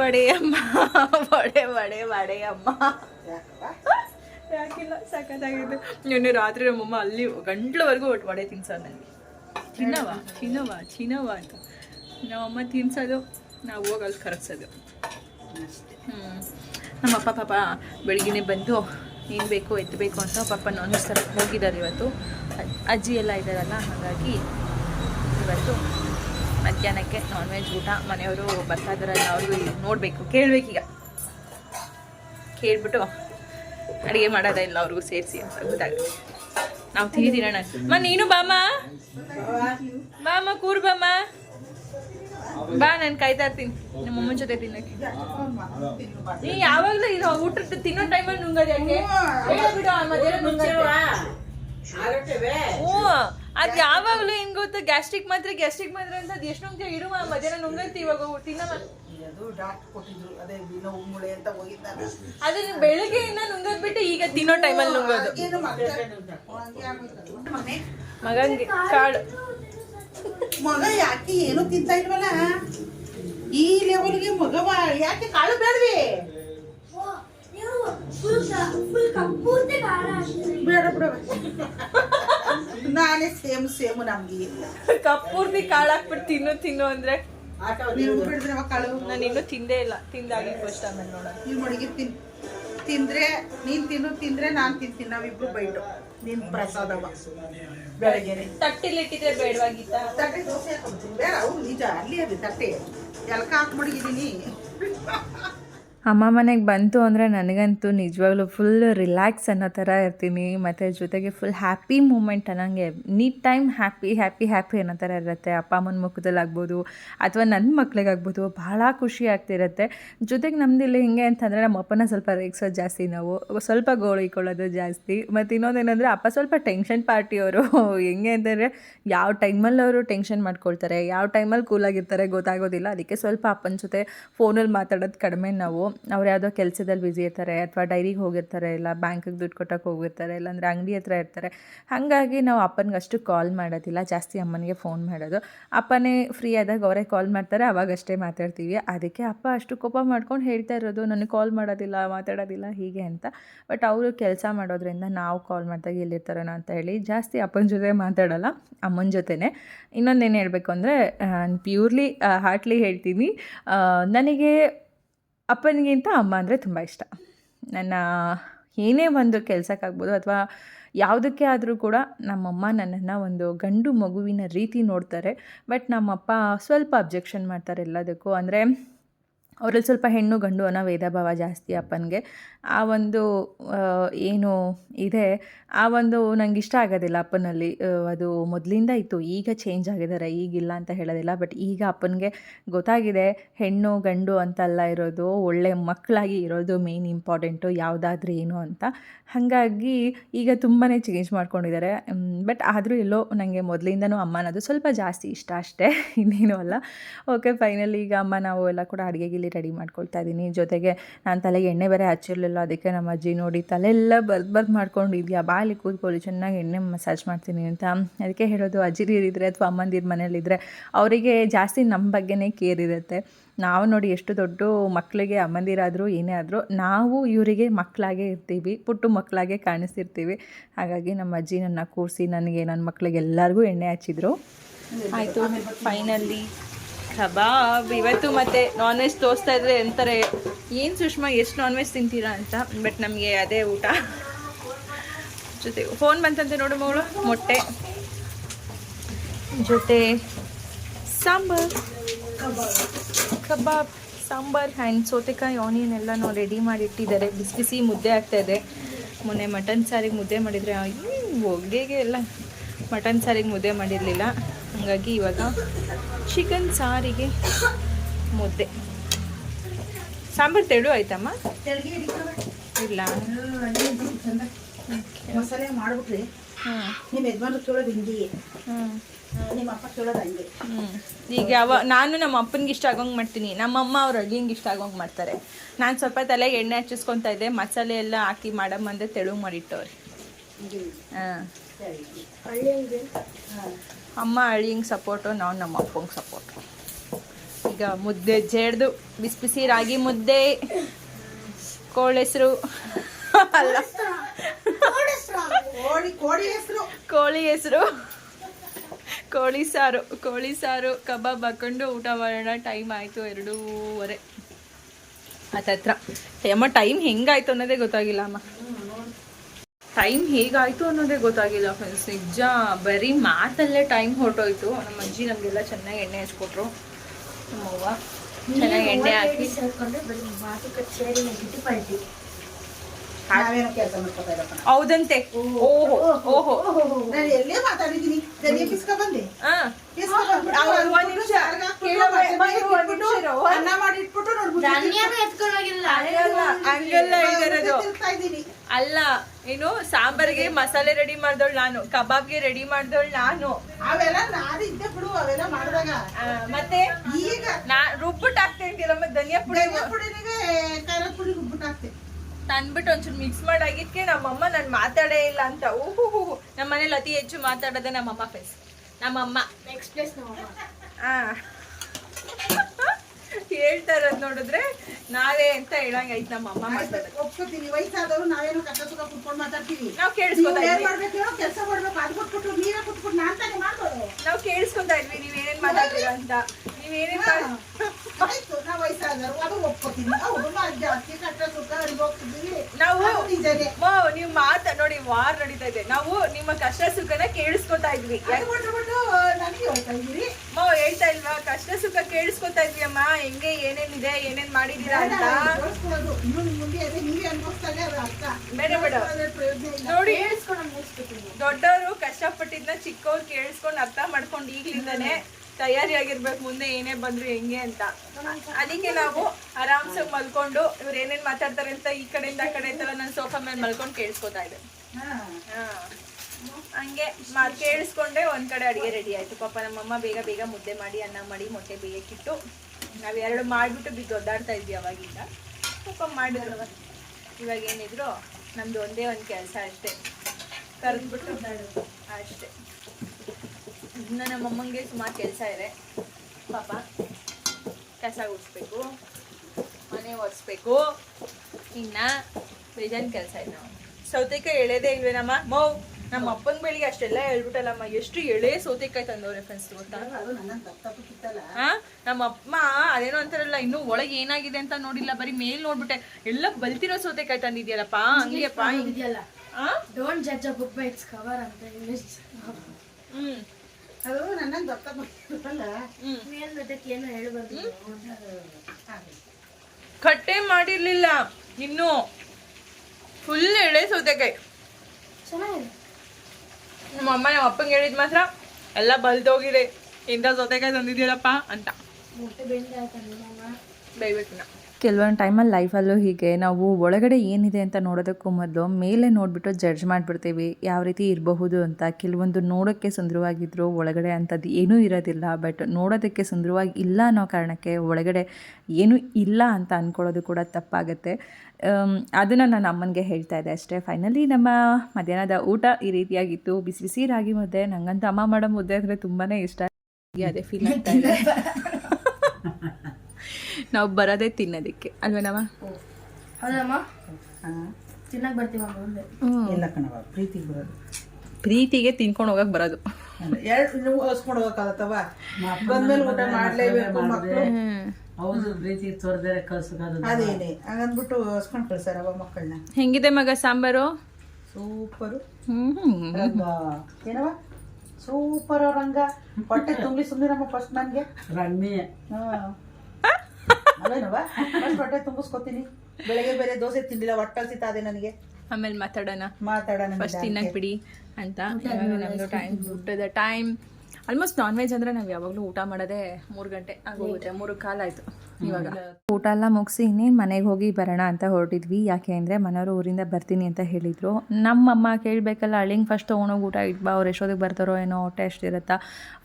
ಒಡೆಯಮ್ಮ, ಒಡೆ ಒಡೆ, ಒಡೆಯಮ್ಮ. ಯಾಕಿಲ್ಲ ಸಖತ್ತಾಗಿದ್ದು ನಿನ್ನೆ ರಾತ್ರಿ ನಮ್ಮಮ್ಮ ಅಲ್ಲಿ ಗಂಟ್ಲವರೆಗೂ ಒಟ್ಟು ವಡೆ ತಿನ್ಸೋದು ನನಗೆ ತಿನ್ನವ ತಿನ್ನವ ತಿನ್ನವ ಅಂತ. ನಮ್ಮಮ್ಮ ತಿನ್ಸೋದು, ನಾವು ಹೋಗಲ್ಲಿ ಕರೆಸೋದು ಹ್ಞೂ ನಮ್ಮಪ್ಪ ಪಾಪ ಬೆಳಗಿನೇ ಬಂದು ಏನು ಬೇಕು ಎತ್ತಬೇಕು ಅಂತ ಪಾಪ ನಾನ್ ತರಕ್ಕೆ ಹೋಗಿದ್ದಾರೆ ಇವತ್ತು. ಅಜ್- ಅಜ್ಜಿ ಎಲ್ಲ ಇದ್ದಾರಲ್ಲ, ಹಾಗಾಗಿ ಇವತ್ತು ಮಧ್ಯಾಹ್ನಕ್ಕೆ ನಾನ್ ವೆಜ್ ಊಟ. ಮನೆಯವರು ಬರ್ತಾ ಇದ್ದಾರಲ್ಲ ಅವ್ರಿಗೂ ನೋಡಬೇಕು, ಕೇಳಬೇಕೀಗ. ಕೇಳ್ಬಿಟ್ಟು ಅಡುಗೆ ಮಾಡೋದ ಇಲ್ಲ, ಅವ್ರಿಗೂ ಸೇರಿಸಿ ಅಂತ ಗೊತ್ತಾಗುತ್ತೆ ನಾವು ತಿಂದಿರೋಣ ಮ, ನೀನು ಬಾಮ ಬಾಮ ಕೂರ್ ಬಾಮ ಬಾ ನಾನು ಕಾಯ್ತಾ ಇರ್ತೀನಿ. ನಮ್ಮ ಅಮ್ಮನ ಜೊತೆ ತಿನ್ನಕ್ಕೆ. ನೀ ಯಾವಾಗ್ಲೂ ಇದು ಊಟ ತಿನ್ನೋ ಟೈಮಲ್ಲಿ ನುಂಗದ ಯಾಕೆ. ಹ್ಞೂ ಅದ್ ಯಾವಾಗಲೂ ಏನ್ ಗೊತ್ತು? ಗ್ಯಾಸ್ಟ್ರಿಕ್ ಮಾತ್ರ ಗ್ಯಾಸ್ಟ್ರಿಕ್ ಮಾತ್ರ ಅಂತ ಅದು ಎಷ್ಟು ನುಂಗ್ತೀವಿ ಇಡುವ ಮಧ್ಯಾಹ್ನ ನುಂಗಂತಿ ಇವಾಗ ತಿನ್ನಮ್ಮ ಅದನ್ನ ಬೆಳಗ್ಗೆಯಿಂದ ನುಂಗದ್ ಬಿಟ್ಟು ಈಗ ತಿನ್ನೋ ಟೈಮಲ್ಲಿ ನುಂಗೋದು? ಹಂಗೆ ಮಗಂಗೆ ಕಾಳು. ಮಗ ಯಾಕೆ ಏನು ತಿಂತ ಇಲ್ವಲ್ಲ? ಈ ಲೆವೆಲ್ಗೆ ಮಗ ಯಾಕೆ ಕಾಳು ಬೇಡವಿ? ಬೇಡ ಬಿಡವ ನಾನೇ ಸೇಮ್ ಸೇಮ್ ನಮ್ಗೆ. ಕಪ್ಪೂರ್ತಿ ಕಾಳು ಹಾಕ್ಬಿಟ್ಟು ತಿನ್ನು ತಿನ್ನು ಅಂದ್ರೆ ಕಾಳು ನಾನು ಇನ್ನೂ ತಿಂದೇ ಇಲ್ಲ. ತಿಂದಾಗಿ ಫಸ್ಟ್ ಆಮೇಲೆ ನೋಡ ನೀನು ಮಡಗಿ ತಿನ್ ತಿಂದ್ರೆ ನೀನ್ ತಿನ್ನು ತಿಂದ್ರೆ ನಾನ್ ತಿಂತೀನಿ ನಾವಿಬ್ರು ಬೈಟು. ನಿನ್ ಪ್ರಸಾದವ. ಬೆಳಗ್ಗೆನೆ. ತಟ್ಟೆಲಿ ಇಟ್ಟಿದ್ರೆ ಬೇಡವಾಗಿತ್ತ? ತಟ್ಟೆ ದೋಸೆ ಹಾಕೊಂಡ್ತೀನಿ ಬೇಡ ಅವ್ರು ನಿಜ ಅಲ್ಲಿ ಅದು ತಟ್ಟೆ. ಎಲ್ಕ ಹಾಕ್ಬಿಡಿದ್ದೀನಿ ಅಮ್ಮ ಮನೆಗೆ ಬಂತು ಅಂದರೆ ನನಗಂತೂ ನಿಜವಾಗ್ಲೂ ಫುಲ್ ರಿಲ್ಯಾಕ್ಸ್ ಅನ್ನೋ ಥರ ಇರ್ತೀನಿ. ಮತ್ತು ಜೊತೆಗೆ full happy moment ಅನ್ನೋಂಗೆ neat time happy happy happy ಅನ್ನೋ ಥರ ಇರುತ್ತೆ. ಅಪ್ಪ ಅಮ್ಮನ ಮುಖದಲ್ಲಿ ಆಗ್ಬೋದು, ಅಥವಾ ನನ್ನ ಮಕ್ಳಿಗಾಗ್ಬೋದು ಭಾಳ ಖುಷಿ ಆಗ್ತಿರುತ್ತೆ. ಜೊತೆಗೆ ನಮ್ದಿಲ್ಲಿ ಹಿಂಗೆ ಅಂತಂದರೆ ನಮ್ಮ ಅಪ್ಪನ ಸ್ವಲ್ಪ ರೇಗ್ಸೋದು ಜಾಸ್ತಿ ನಾವು. ಸ್ವಲ್ಪ ಗೋಳಿಕೊಳ್ಳೋದು ಜಾಸ್ತಿ. ಮತ್ತು ಇನ್ನೊಂದೇನೆಂದರೆ ಅಪ್ಪ ಸ್ವಲ್ಪ ಟೆನ್ಷನ್ ಪಾರ್ಟಿಯವರು ಹೆಂಗೆ ಅಂತಂದರೆ ಯಾವ ಟೈಮಲ್ಲಿ ಅವರು ಟೆನ್ಷನ್ ಮಾಡ್ಕೊಳ್ತಾರೆ, ಯಾವ ಟೈಮಲ್ಲಿ ಕೂಲಾಗಿರ್ತಾರೆ ಗೊತ್ತಾಗೋದಿಲ್ಲ. ಅದಕ್ಕೆ ಸ್ವಲ್ಪ ಅಪ್ಪನ ಜೊತೆ ಫೋನಲ್ಲಿ ಮಾತಾಡೋದು ಕಡಿಮೆ ನಾವು. ಅವ್ರು ಯಾವುದೋ ಕೆಲಸದಲ್ಲಿ ಬ್ಯುಸಿ ಇರ್ತಾರೆ ಅಥವಾ ಡೈರಿಗೆ ಹೋಗಿರ್ತಾರೆ ಇಲ್ಲ ಬ್ಯಾಂಕಿಗೆ ದುಡ್ಡು ಕೊಟ್ಟಕ್ಕೆ ಹೋಗಿರ್ತಾರೆ ಇಲ್ಲಾಂದರೆ ಅಂಗಡಿ ಹತ್ರ ಇರ್ತಾರೆ. ಹಾಗಾಗಿ ನಾವು ಅಪ್ಪನಿಗೆ ಅಷ್ಟು ಕಾಲ್ ಮಾಡೋದಿಲ್ಲ. ಜಾಸ್ತಿ ಅಮ್ಮನಿಗೆ ಫೋನ್ ಮಾಡೋದು. ಅಪ್ಪನೇ ಫ್ರೀ ಆದಾಗ ಅವರೇ ಕಾಲ್ ಮಾಡ್ತಾರೆ. ಅವಾಗಷ್ಟೇ ಮಾತಾಡ್ತೀವಿ. ಅದಕ್ಕೆ ಅಪ್ಪ ಅಷ್ಟು ಕೋಪ ಮಾಡ್ಕೊಂಡು ಹೇಳ್ತಾ ಇರೋದು. ನನಗೆ ಕಾಲ್ ಮಾಡೋದಿಲ್ಲ, ಮಾತಾಡೋದಿಲ್ಲ, ಹೀಗೆ ಅಂತ. ಬಟ್ ಅವರು ಕೆಲಸ ಮಾಡೋದ್ರಿಂದ ನಾವು ಕಾಲ್ ಮಾಡಿದಾಗ ಎಲ್ಲಿರ್ತಾರೋ ಅಂತ ಹೇಳಿ ಜಾಸ್ತಿ ಅಪ್ಪನ ಜೊತೆ ಮಾತಾಡೋಲ್ಲ, ಅಮ್ಮನ ಜೊತೆನೇ. ಇನ್ನೊಂದೇನು ಹೇಳಬೇಕು ಅಂದರೆ ಪ್ಯೂರ್ಲಿ ಹಾರ್ಟ್ಲಿ ಹೇಳ್ತೀನಿ. ನನಗೆ ಅಪ್ಪನಿಗಿಂತ ಅಮ್ಮ ಅಂದರೆ ತುಂಬ ಇಷ್ಟ. ನನ್ನ ಏನೇ ಒಂದು ಕೆಲಸಕ್ಕಾಗ್ಬೋದು ಅಥವಾ ಯಾವುದಕ್ಕೆ ಆದರೂ ಕೂಡ ನಮ್ಮಮ್ಮ ನನ್ನನ್ನು ಒಂದು ಗಂಡು ಮಗುವಿನ ರೀತಿ ನೋಡ್ತಾರೆ. ಬಟ್ ನಮ್ಮಪ್ಪ ಸ್ವಲ್ಪ ಅಬ್ಜೆಕ್ಷನ್ ಮಾಡ್ತಾರೆ ಎಲ್ಲದಕ್ಕೂ. ಅಂದರೆ ಅವರಲ್ಲಿ ಸ್ವಲ್ಪ ಹೆಣ್ಣು ಗಂಡು ಅನ್ನೋ ವೇದ ಭಾವ ಜಾಸ್ತಿ ಅಪ್ಪನಿಗೆ. ಆ ಒಂದು ಏನು ಇದೆ, ಆ ಒಂದು ನಂಗೆ ಇಷ್ಟ ಆಗೋದಿಲ್ಲ ಅಪ್ಪನಲ್ಲಿ. ಅದು ಮೊದಲಿಂದ ಇತ್ತು, ಈಗ ಚೇಂಜ್ ಆಗಿದ್ದಾರೆ, ಈಗಿಲ್ಲ ಅಂತ ಹೇಳೋದಿಲ್ಲ ಬಟ್ ಈಗ ಅಪ್ಪನಿಗೆ ಗೊತ್ತಾಗಿದೆ, ಹೆಣ್ಣು ಗಂಡು ಅಂತೆಲ್ಲ ಇರೋದು, ಒಳ್ಳೆ ಮಕ್ಕಳಾಗಿ ಇರೋದು ಮೇನ್ ಇಂಪಾರ್ಟೆಂಟು ಯಾವುದಾದ್ರೂ ಏನು ಅಂತ. ಹಾಗಾಗಿ ಈಗ ತುಂಬಾ ಚೇಂಜ್ ಮಾಡ್ಕೊಂಡಿದ್ದಾರೆ. ಬಟ್ ಆದರೂ ಎಲ್ಲೋ ನನಗೆ ಮೊದಲಿಂದನೂ ಅಮ್ಮನದು ಸ್ವಲ್ಪ ಜಾಸ್ತಿ ಇಷ್ಟ ಅಷ್ಟೇ, ಇನ್ನೇನು ಅಲ್ಲ. ಓಕೆ ಫೈನಲಿ ಈಗ ಅಮ್ಮ, ನಾವು ಎಲ್ಲ ಕೂಡ ಅಡುಗೆ ಗಿಲ್ಲಿ ರೆಡಿ ಮಾಡ್ಕೊಳ್ತಾ ಇದ್ದೀನಿ. ಜೊತೆಗೆ ನಾನು ತಲೆಗೆ ಎಣ್ಣೆ ಬೇರೆ ಹಚ್ಚಿರಲಿಲ್ಲ, ಅದಕ್ಕೆ ನಮ್ಮ ಅಜ್ಜಿ ನೋಡಿ ತಲೆಯೆಲ್ಲ ಬರ್ದು ಬರ್ದು ಮಾಡ್ಕೊಂಡಿದ್ಯಾ? ಬಾಯಲ್ಲಿ ಕೂತ್ಕೊಳ್ಳಿ, ಚೆನ್ನಾಗಿ ಎಣ್ಣೆ ಮಸಾಜ್ ಮಾಡ್ತೀನಿ ಅಂತ. ಅದಕ್ಕೆ ಹೇಳೋದು ಅಜ್ಜಿರಿದ್ರೆ ಅಥವಾ ಅಮ್ಮಂದಿರ ಮನೇಲಿದ್ದರೆ ಅವರಿಗೆ ಜಾಸ್ತಿ ನಮ್ಮ ಬಗ್ಗೆನೇ ಕೇರ್ ಇರುತ್ತೆ. ನಾವು ನೋಡಿ ಎಷ್ಟು ದೊಡ್ಡ ಮಕ್ಕಳಿಗೆ ಅಮ್ಮಂದಿರಾದರೂ ಏನೇ ಆದರೂ ನಾವು ಇವರಿಗೆ ಮಕ್ಕಳಾಗೇ ಇರ್ತೀವಿ, ಪುಟ್ಟು ಮಕ್ಕಳಾಗೆ ಕಾಣಿಸ್ತಿರ್ತೀವಿ. ಹಾಗಾಗಿ ನಮ್ಮ ಅಜ್ಜಿ ನನ್ನ ಕೂರಿಸಿ, ನನಗೆ ನನ್ನ ಮಕ್ಕಳಿಗೆ ಎಲ್ಲರಿಗೂ ಎಣ್ಣೆ ಹಚ್ಚಿದ್ರು. ಆಯಿತು ಫೈನಲಿ ಕಬಾಬ್. ಇವತ್ತು ಮತ್ತೆ ನಾನ್ ವೆಜ್ ತೋರಿಸ್ತಾ ಇದ್ರೆ ಅಂತಾರೆ, ಏನು ಸುಷ್ಮಾ, ಎಷ್ಟು ನಾನ್ ವೆಜ್ ತಿಂತೀರಾ ಅಂತ? ಬಟ್ ನಮಗೆ ಅದೇ ಊಟ. ಜೊತೆ ಫೋನ್ ಬಂತಂತೆ ನೋಡು ಮಗಳು, ಮೊಟ್ಟೆ. ಜೊತೆ ಸಾಂಬಾರ್. ಕಬಾಬ್, ಸಾಂಬಾರ್ ಆ್ಯಂಡ್ ಸೌತೆಕಾಯಿ ಆನಿಯನ್ ನಾವು ರೆಡಿ ಮಾಡಿ ಇಟ್ಟಿದ್ದಾರೆ ಬಿಸಿ ಬಿಸಿ ಮುದ್ದೆ ಆಗ್ತಾ ಇದೆ. ಮೊನ್ನೆ ಮಟನ್ ಸಾರಿಗೆ ಮುದ್ದೆ ಮಾಡಿದರೆ ಒಗ್ಗೆಗೆ ಎಲ್ಲ ಮಟನ್ ಸಾರಿಗೆ ಮುದ್ದೆ ಮಾಡಿರಲಿಲ್ಲ. ಹಾಗಾಗಿ ಇವಾಗ ಚಿಕನ್ ಸಾರಿಗೆ ಮುದ್ದೆ. ಸಾಂಬಾರು ತೆಳು ಆಯ್ತಮ್ಮ. ಇಲ್ಲ. ಮಸಾಲೆ ಮಾಡ್ಬಿಟ್ರಿ ನಿಮ್ಮ ಯಜಮಾನ್ರು ಕೇಳೋದು ನಿಮ್ಮ ಅಪ್ಪ ಕೇಳೋದು ಹಂಗೆ. ಈಗ ಅವ ನಾನು ನಮ್ಮ ಅಪ್ಪನಿಗೆ ಇಷ್ಟ ಆಗೋಂಗೆ ಮಾಡ್ತೀನಿ. ನಮ್ಮಮ್ಮ ಅವ್ರ ಅಡುಗೆಂಗೆ ಇಷ್ಟ ಆಗೋಂಗೆ ಮಾಡ್ತಾರೆ. ನಾನು ಸ್ವಲ್ಪ ತಲೆಗೆ ಎಣ್ಣೆ ಹಚ್ಚಿಸ್ಕೊತಾ ಇದ್ದೆ. ಮಸಾಲೆ ಎಲ್ಲ ಹಾಕಿ ಮಾಡಮ್ಮಂದ್ರೆ ತೆಳು ಮಾಡಿಟ್ಟವ್ರಿ. ಹಾಂ. ಅಮ್ಮ ಅಳಿಯಂಗೆ ಸಪೋರ್ಟು ನಾವು ನಮ್ಮ ಅಪ್ಪಂಗೆ ಸಪೋರ್ಟು. ಈಗ ಮುದ್ದೆ ಜೇಡ್ದು, ಬಿಸಿ ಬಿಸಿ ರಾಗಿ ಮುದ್ದೆ ಅಲ್ಲ ಕೋಳಿ ಹೆಸರು ಕೋಳಿ ಹೆಸರು, ಕೋಳಿ ಸಾರು ಕೋಳಿ ಸಾರು, ಕಬಾಬ್ ಹಾಕೊಂಡು ಊಟ ಮಾಡೋಣ, ಟೈಮ್ ಆಯಿತು ಎರಡೂವರೆ. ಹತ್ತತ್ರ ಅಮ್ಮ ಟೈಮ್ ಹೆಂಗಾಯ್ತು ಅನ್ನೋದೇ ಗೊತ್ತಾಗಿಲ್ಲ ಅಮ್ಮ. ಟೈಮ್ ಹೇಗಾಯ್ತು ಅನ್ನೋದೇ ಗೊತ್ತಾಗಿಲ್ಲ ಫ್ರೆಂಡ್ಸ್ ನಿಜ ಬರೀ ಮಾತಲ್ಲೇ ಟೈಮ್ ಹೊರಟೋಯ್ತು. ನಮ್ಮ ಅಜ್ಜಿ ನಮಗೆಲ್ಲ ಚೆನ್ನಾಗಿ ಎಣ್ಣೆ ಹಚ್ಕೊಟ್ರು ನಮ್ಮವ್ವ ಚೆನ್ನಾಗಿ ಎಣ್ಣೆ ಹಾಕಿ ಸೇರ್ಕೊಂಡ್ರೆ ಬರೀ ಮಾತುಕತೆ ಸೇರಿ ನೆಗೆಟಿವ್ ಪಾರ್ಟಿ ನಾವೇನೋ ಕೆಲಸ ಮಾಡ್ಕೊತಾ ಇರಪ್ಪ ಹೌದಂತೆ. ಓಹೋ ಓಹೋ ನಾನು ಎಲ್ಲೇ ಮಾತಾಡಿದ್ದೀನಿ. ದನಿಯ ಪಿಸ್ಕ ಬಂದೆ. ಹಾ ಪಿಸ್ಕ ಬಂದ್ಬಿಟ್ಟು ಅವ್ರು ಅಲ್ಲಿ ಒಂದ್ ನಿಮಿಷ. ಇಟ್ಬಿಟ್ಟು, ಹೋಗಿಲ್ಲ. ಏನು ಸಾಂಬಾರ್ಗೆ ಮಸಾಲೆ ರೆಡಿ ಮಾಡ್ದವಳು ನಾನು. ಕಬಾಬ್ಗೆ ರೆಡಿ ಮಾಡ್ದವಳು ನಾನು. ಅವೆಲ್ಲ ನಾನು ಇದ್ದೆ ಬಿಡು ಅವೆಲ್ಲ ಮಾಡಿದಾಗ. ಮತ್ತೆ? ಈಗ ನಾ ರುಬ್ಬಿಟ್ಟು ಹಾಕ್ತೇನೆ ಧನಿಯಾ ಪುಡಿ ಪುಡಿನಿಗೆ ಖಾರದ ಪುಡಿ ರುಬ್ಬಿಟ್ಟು ಹಾಕ್ತೆ. ತಂದ್ಬಿಟ್ಟು ಒಂಚೂರು ಮಿಕ್ಸ್ ಮಾಡಾಗಿದ್ಕೆ ನಮ್ಮಮ್ಮ ನಾನು ಮಾತಾಡೇ ಇಲ್ಲ ಅಂತ. ಊಹು ಹೂ ನಮ್ಮ ಮನೇಲಿ ಅತಿ ಹೆಚ್ಚು ಮಾತಾಡೋದೇ ನಮ್ಮಮ್ಮ ಫೇಸ್ ನಮ್ಮಮ್ಮ. ನೆಕ್ಸ್ಟ್ ಪ್ಲೇಸ್ ನಮ್ಮ ಆ. ಹೇಳ್ತಾ ಇರೋದು ನೋಡಿದ್ರೆ ನಾವೇ ಅಂತ ಹೇಳಂಗೈತ್ ನಮ್ಮಮ್ಮ ಮಾತಾಡೋದು ಒಪ್ಕೋತೀನಿ ವಯಸ್ಸಾದವರು ನಾವೇನು ಕಷ್ಟ ಸುಖ ಕುತ್ಕೊಂಡು ಮಾತಾಡ್ತೀವಿ. ನಾವು ಕೇಳಿಸ್ಕೊತಾ ಇದ್ವಿ. ಕೆಲಸ ಮಾಡ್ಬೇಕು. ಅದು ಕೊಟ್ಬಿಟ್ಟು ನೀವೇ ಕುತ್ಬಿಟ್ಟು ನಾನ್ ತಾನೇ ಮಾಡ್ಬೋದು. ನಾವು ಕೇಳಿಸ್ಕೊತಾ ಇದ್ವಿ ನೀವೇನ್ ಮಾತಾಡ್ತೀರ ಅಂತ. ನೀವ್ ಏನೇನ್ ಆಯ್ತು. ನಾವು ವಯಸ್ಸಾದವರು ಅದು ಒಪ್ಕೋತೀನಿ ಹೌದು ಜಾಸ್ತಿ ಕಷ್ಟ ಸುಖ ಅನುಭವಿಸ್ತಿದ್ದೀವಿ. ನಾವು ನಿಜನೇ. ನೀವು ಮಾತಾ ನೋಡಿ ವಾರ್ ನಡೀತಾ ಇದೆ. ನಾವು ನಿಮ್ಮ ಕಷ್ಟ ಸುಖನ ಕೇಳಿಸ್ಕೊತಾ ಇದ್ವಿ. ನನಗೆ ಹೇಳ್ತಾ ಇಲ್ವಾ? ಕಷ್ಟ ಸುಖ ಕೇಳಿಸ್ಕೊತಾ ಇದೀಯಮ್ಮ? ಅಮ್ಮ ಹೆಂಗೆ ಏನೇನಿದೆ ಏನೇನ್ ಮಾಡಿದೀರಾ ಅಂತ? ಬೇಡ ಬೇಡ ನೋಡಿ ದೊಡ್ಡವರು ಕಷ್ಟಪಟ್ಟಿದ್ನ ಚಿಕ್ಕವ್ರು ಕೇಳಿಸ್ಕೊಂಡು ಅರ್ಥ ಮಾಡ್ಕೊಂಡು ಈಗ್ಲಿಂದಾನೆ ತಯಾರಿಯಾಗಿರ್ಬೇಕು. ಮುಂದೆ ಏನೇ ಬಂದ್ರು ಹೆಂಗೆ ಅಂತ. ಅದಕ್ಕೆ ನಾವು ಆರಾಮ್ಸಾಗಿ ಮಲ್ಕೊಂಡು ಇವ್ರು ಏನೇನ್ ಮಾತಾಡ್ತಾರೆ ಅಂತ ಈ ಕಡೆಯಿಂದ ಆ ಕಡೆ ಅಂತೆಲ್ಲ ನಾನು ಸೋಫಾ ಮೇಲೆ ಮಲ್ಕೊಂಡು ಕೇಳಿಸ್ಕೊತಾ ಇದ್ದೆ. ಹಾ. ಹಾ. ಹಂಗೆ ಕೇಳಿಸ್ಕೊಂಡೆ ಒಂದ್ ಕಡೆ ಅಡಿಗೆ ರೆಡಿ ಆಯ್ತು. ಪಾಪ ನಮ್ಮಮ್ಮ ಬೇಗ ಬೇಗ ಮುದ್ದೆ ಮಾಡಿ, ಅನ್ನ ಮಾಡಿ, ಮೊಟ್ಟೆ ಬೇಯಕ್ಕಿಟ್ಟು ನಾವ್ ಎರಡು ಮಾಡ್ಬಿಟ್ಟು ಬಿದ್ದು ಒದ್ದಾಡ್ತಾ ಇದ್ವಿ ಅವಾಗಿಂದ. ಪಾಪ ಮಾಡಿದ್ರು. ಇವಾಗ ಏನಿದ್ರು ನಮ್ದು ಒಂದೇ ಒಂದು ಕೆಲಸ ಅಷ್ಟೇ. ಕರೆದ್ಬಿಟ್ಟು ಅಷ್ಟೇ. ಇನ್ನು ನಮ್ಮಮ್ಮಂಗೆ ಸುಮಾರು ಕೆಲಸ ಇದೆ. ಪಾಪ ಕಸ ಗುಡ್ಸ್ಬೇಕು, ಮನೆ ಒರೆಸ್ಬೇಕು. ಇನ್ನ ಬೇಜಾನ್ ಕೆಲಸ ಇದೆ ನಾವು ಸೌತೆಕಾಯಿ ಎಳೆದೇ ಇಲ್ವೇನಮ್ಮ? ಮೌ! ನಮ್ಮ ಅಪ್ಪನ ಬೆಳಿಗ್ಗೆ ಅಷ್ಟೆಲ್ಲ ಹೇಳ್ಬಿಟ್ಟಲ್ಲಮ್ಮ ಎಷ್ಟು ಎಳೆ ಸೌತೆಕಾಯಿ ತಂದವ್ರೆ ಫ್ರೆಂಡ್ಸ್ ಗೊತ್ತಾ? ಹಾ ನಮ್ಮ ಅಮ್ಮ ಅದೇನೋ ಅಂತಾರಲ್ಲ ಇನ್ನು ಒಳಗೆ ಏನಾಗಿದೆ ಅಂತ ನೋಡಿಲ್ಲ ಬರೀ ಮೇಲ್ ನೋಡ್ಬಿಟ್ಟೆ. ಎಲ್ಲ ಬಲ್ತಿರೋ ಸೌತೆಕಾಯಿ ತಂದಿದ್ಯಲ್ಲಪ್ಪ ಹಂಗೆಪ್ಪ ಇದೆಯಲ್ಲ don't judge a book by its cover ಅಂತ ಇಂಗ್ಲಿಷ್ ಹ್ಮ್. ಅದು ನನ್ನ ದಪ್ಪ ಕಿತ್ತಲ್ಲ ಮೇಲ್ಮೆಟ್ಟಕ್ಕೆ ಏನೋ ಹೇಳ್ಬಾರ್ದು ಕಟ್ಟೆ ಮಾಡಿರ್ಲಿಲ್ಲ ಇನ್ನು ಫುಲ್ ಎಳೆ ಸೌತೆಕಾಯಿ. ಚೆನ್ನಾಗಿದೆ. ನಮ್ಮ ಅಮ್ಮ ನಮ್ಮ ಅಪ್ಪಂಗೆ ಹೇಳಿದ್ ಮಾತ್ರ ಎಲ್ಲ ಬಲ್ದೋಗಿದೆ. ಇಂಥ ಸೌತೆಕಾಯಿ ತಂದಿದ್ದೀರಪ್ಪ ಅಂತ. ಮೊಟ್ಟೆ ಕೆಲವೊಂದು ಟೈಮಲ್ಲಿ ಲೈಫಲ್ಲೂ ಹೀಗೆ, ನಾವು ಒಳಗಡೆ ಏನಿದೆ ಅಂತ ನೋಡೋದಕ್ಕೂ ಮೊದಲು ಮೇಲೆ ನೋಡಿಬಿಟ್ಟು ಜಡ್ಜ್ ಮಾಡಿಬಿಡ್ತೀವಿ, ಯಾವ ರೀತಿ ಇರಬಹುದು ಅಂತ. ಕೆಲವೊಂದು ನೋಡೋಕ್ಕೆ ಸುಂದರವಾಗಿದ್ರು ಒಳಗಡೆ ಅಂಥದ್ದು ಏನೂ ಇರೋದಿಲ್ಲ ಬಟ್ ನೋಡೋದಕ್ಕೆ ಸುಂದರವಾಗಿ ಇಲ್ಲ ಅನ್ನೋ ಕಾರಣಕ್ಕೆ ಒಳಗಡೆ ಏನೂ ಇಲ್ಲ ಅಂತ ಅಂದ್ಕೊಳ್ಳೋದು ಕೂಡ ತಪ್ಪಾಗುತ್ತೆ. ಅದನ್ನು ನಾನು ಅಮ್ಮನಿಗೆ ಹೇಳ್ತಾ ಇದ್ದೆ ಅಷ್ಟೇ. ಫೈನಲಿ ನಮ್ಮ ಮಧ್ಯಾಹ್ನದ ಊಟ ಈ ರೀತಿಯಾಗಿತ್ತು. ಬಿಸಿ ಬಿಸಿ ರಾಗಿ ಮುದ್ದೆ ನನಗಂತೂ ಅಮ್ಮ ಮಾಡೋ ಮುದ್ದೆ ಅಂದರೆ ತುಂಬಾ ಇಷ್ಟ. ಅದೇ ಫೀಲ್ ಆಗ್ತಾ ಇದೆ. ನಾವು ಬರೋದೇ ತಿನ್ನೋದಕ್ಕೆ. ಅಲ್ವೇನಮ್ಮ? ಹೌದಮ್ಮ? ಇಲ್ಲ ಕಣವ ಪ್ರೀತಿಗೆ ಬರೋದು. ಪ್ರೀತಿಗೆ ತಿನ್ಕೊಂಡು ಹೋಗಕ್ಕೆ ಬರೋದು. ಎರಡು ನೀವು ಹಸ್ಕೊಂಡು ಹೋಗಕ್ಕಾಗತ್ತವ ಬಂದ್ಮೇಲೆ ಊಟ ಮಾಡ್ಲೇಬೇಕು ಮಕ್ಕಳು ಹೌದು ಪ್ರೀತಿ ತೋರ್ದರೆ ಕಳ್ಸೋದು ಅದೇನೆ ಹಂಗಂದ್ಬಿಟ್ಟು ಹಸ್ಕೊಂಡು ಕಳ್ಸಾರವ ಮಕ್ಕಳನ್ನ ಹೆಂಗಿದೆ ಮಗ ಸಾಂಬಾರು? ಸೂಪರು. ಹ್ಮ್. ರಂಗ. ಏನವ ಸೂಪರ್ ರಂಗ. ಹೊಟ್ಟೆ ತುಂಬಿ ಸುಮ್ಮನೆ ನಮ್ಮ ಫಸ್ಟ್ ನನ್ಗೆ ರಮ್ಯ ಅವೇನವ ಫಸ್ಟ್ ಹೊಟ್ಟೆ ತುಂಬಿಸ್ಕೊತೀನಿ. ಬೆಳಗ್ಗೆ ಬೇರೆ ದೋಸೆ ತಿಂದಿಲ್ಲ ಹೊಟ್ಟೆ ಹಸಿತಾ ಇದೆ ನನಗೆ. ಆಮೇಲೆ ಮಾತಾಡೋಣ. ಮಾತಾಡೋಣ ಫಸ್ಟ್ ತಿನ್ನಕ್ ಬಿಡಿ ಅಂತ. ಇವಾಗ ನಮ್ದು ಟೈಮ್ ಊಟದ ಟೈಮ್ ಆಲ್ಮೋಸ್ಟ್ ನಾನ್ ವೆಜ್ ಅಂದ್ರೆ ನಾವು ಯಾವಾಗಲೂ ಊಟ ಮಾಡೋದೇ ಮೂರ್ ಗಂಟೆ ಆಗೋಗುತ್ತೆ. ಮೂರು ಕಾಲ ಆಯ್ತು. ಇವಾಗ. ಊಟ ಎಲ್ಲ ಮುಗಿಸಿ ಇನ್ನೇನು ಮನೆಗೆ ಹೋಗಿ ಬರೋಣ ಅಂತ ಹೊರಟಿದ್ವಿ. ಯಾಕೆ ಅಂದರೆ ಮನೆಯವರು ಊರಿಂದ ಬರ್ತೀನಿ ಅಂತ ಹೇಳಿದರು. ನಮ್ಮಮ್ಮ ಕೇಳಬೇಕಲ್ಲ, ಅಳಿಂಗ್ ಫಸ್ಟ್ ತೊಗೊಂಡೋಗಿ ಊಟ ಇಟ್ಬಾ ಅವ್ರು ಎಷ್ಟೊತ್ತಿಗೆ ಬರ್ತಾರೋ ಏನೋ ಹೊಟ್ಟೆ ಎಷ್ಟಿರುತ್ತಾ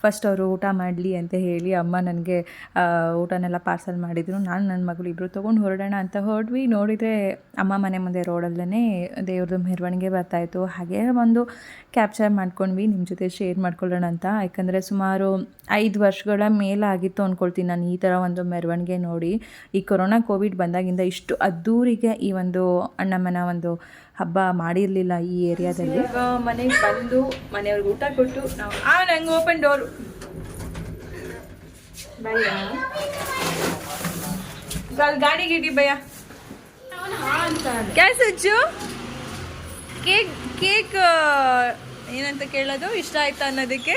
ಫಸ್ಟ್ ಅವರು ಊಟ ಮಾಡಲಿ ಅಂತ ಹೇಳಿ ಅಮ್ಮ ನನಗೆ ಊಟನೆಲ್ಲ ಪಾರ್ಸಲ್ ಮಾಡಿದರು. ನಾನು ನನ್ನ ಮಗಳು ಇಬ್ಬರು ತೊಗೊಂಡು ಹೊರಡೋಣ ಅಂತ ಹೊರಡ್ವಿ ನೋಡಿದರೆ ಅಮ್ಮ ಮನೆ ಮುಂದೆ ರೋಡಲ್ಲೇ ದೇವ್ರದ್ದು ಮೆರವಣಿಗೆ ಬರ್ತಾಯಿತ್ತು ಹಾಗೆ ಒಂದು ಕ್ಯಾಪ್ಚರ್ ಮಾಡ್ಕೊಂಡ್ವಿ. ನಿಮ್ಮ ಜೊತೆ ಶೇರ್ ಮಾಡ್ಕೊಳ್ಳೋಣ ಅಂತ. ಯಾಕಂದರೆ ಸುಮಾರು ಐದು ವರ್ಷಗಳ ಮೇಲೆ ಆಗಿತ್ತು ಅಂದ್ಕೊಳ್ತೀನಿ ನಾನು ಈ ಥರ ಒಂದು ಮೆರವಣಿಗೆ. ನೋಡಿ ಈ ಕೊರೋನಾ ಕೋವಿಡ್ ಬಂದಾಗಿಂದ ಇಷ್ಟು ಅದ್ದೂರಿಗೆ ಈ ಒಂದು ಅಣ್ಣಮ್ಮನ ಒಂದು ಹಬ್ಬ ಮಾಡಿರಲಿಲ್ಲ ಈ ಏರಿಯಾದಲ್ಲಿ. ಮನೆಗೆ ಬಂದು ಮನೆಯವ್ರಿಗೆ ಊಟ ಕೊಟ್ಟು ನಾವು ಆ ನಂಗೆ ಓಪನ್ ಡೋರು ಗಾಡಿ ಗಿಡಿ ಭಯ. ಸಜ್ಜು ಕೇಕ್ ಕೇಕ್ ಏನಂತ ಕೇಳೋದು? ಇಷ್ಟ ಆಯ್ತಾ ಅನ್ನೋದಕ್ಕೆ?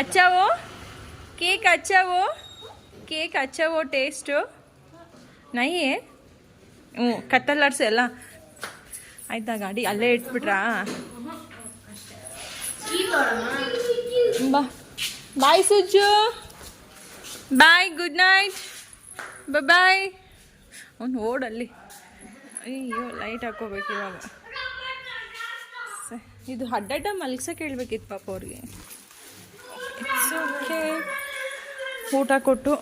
ಅಚ್ಚಾವೋ? ಕೇಕ್ ಅಚ್ಚಾವೋ? ಕೇಕ್ ಹಚ್ಚವೋ ಟೇಸ್ಟು ನೈ ಹ್ಞೂ, ಕತ್ತಲ್ಲಾಡ್ಸು ಎಲ್ಲ. ಆಯ್ತಾ ಗಾಡಿ ಅಲ್ಲೇ ಇಟ್ಬಿಟ್ರಾ? ಬಾ. Bye Sujju. Bye, good night. Bye. ಅವ್ನು ಓಡಲ್ಲಿ. ಅಯ್ಯೋ, ಲೈಟ್ ಹಾಕೋಬೇಕು ಇವಾಗ. ಇದು ಅಡ್ಡಡ್ಡ ಮಲ್ಗ್ಸಕ್ಕೆ ಹೇಳ್ಬೇಕಿತ್ತು ಪಾಪ ಅವ್ರಿಗೆ. ಊಟ ಕೊಟ್ಟು.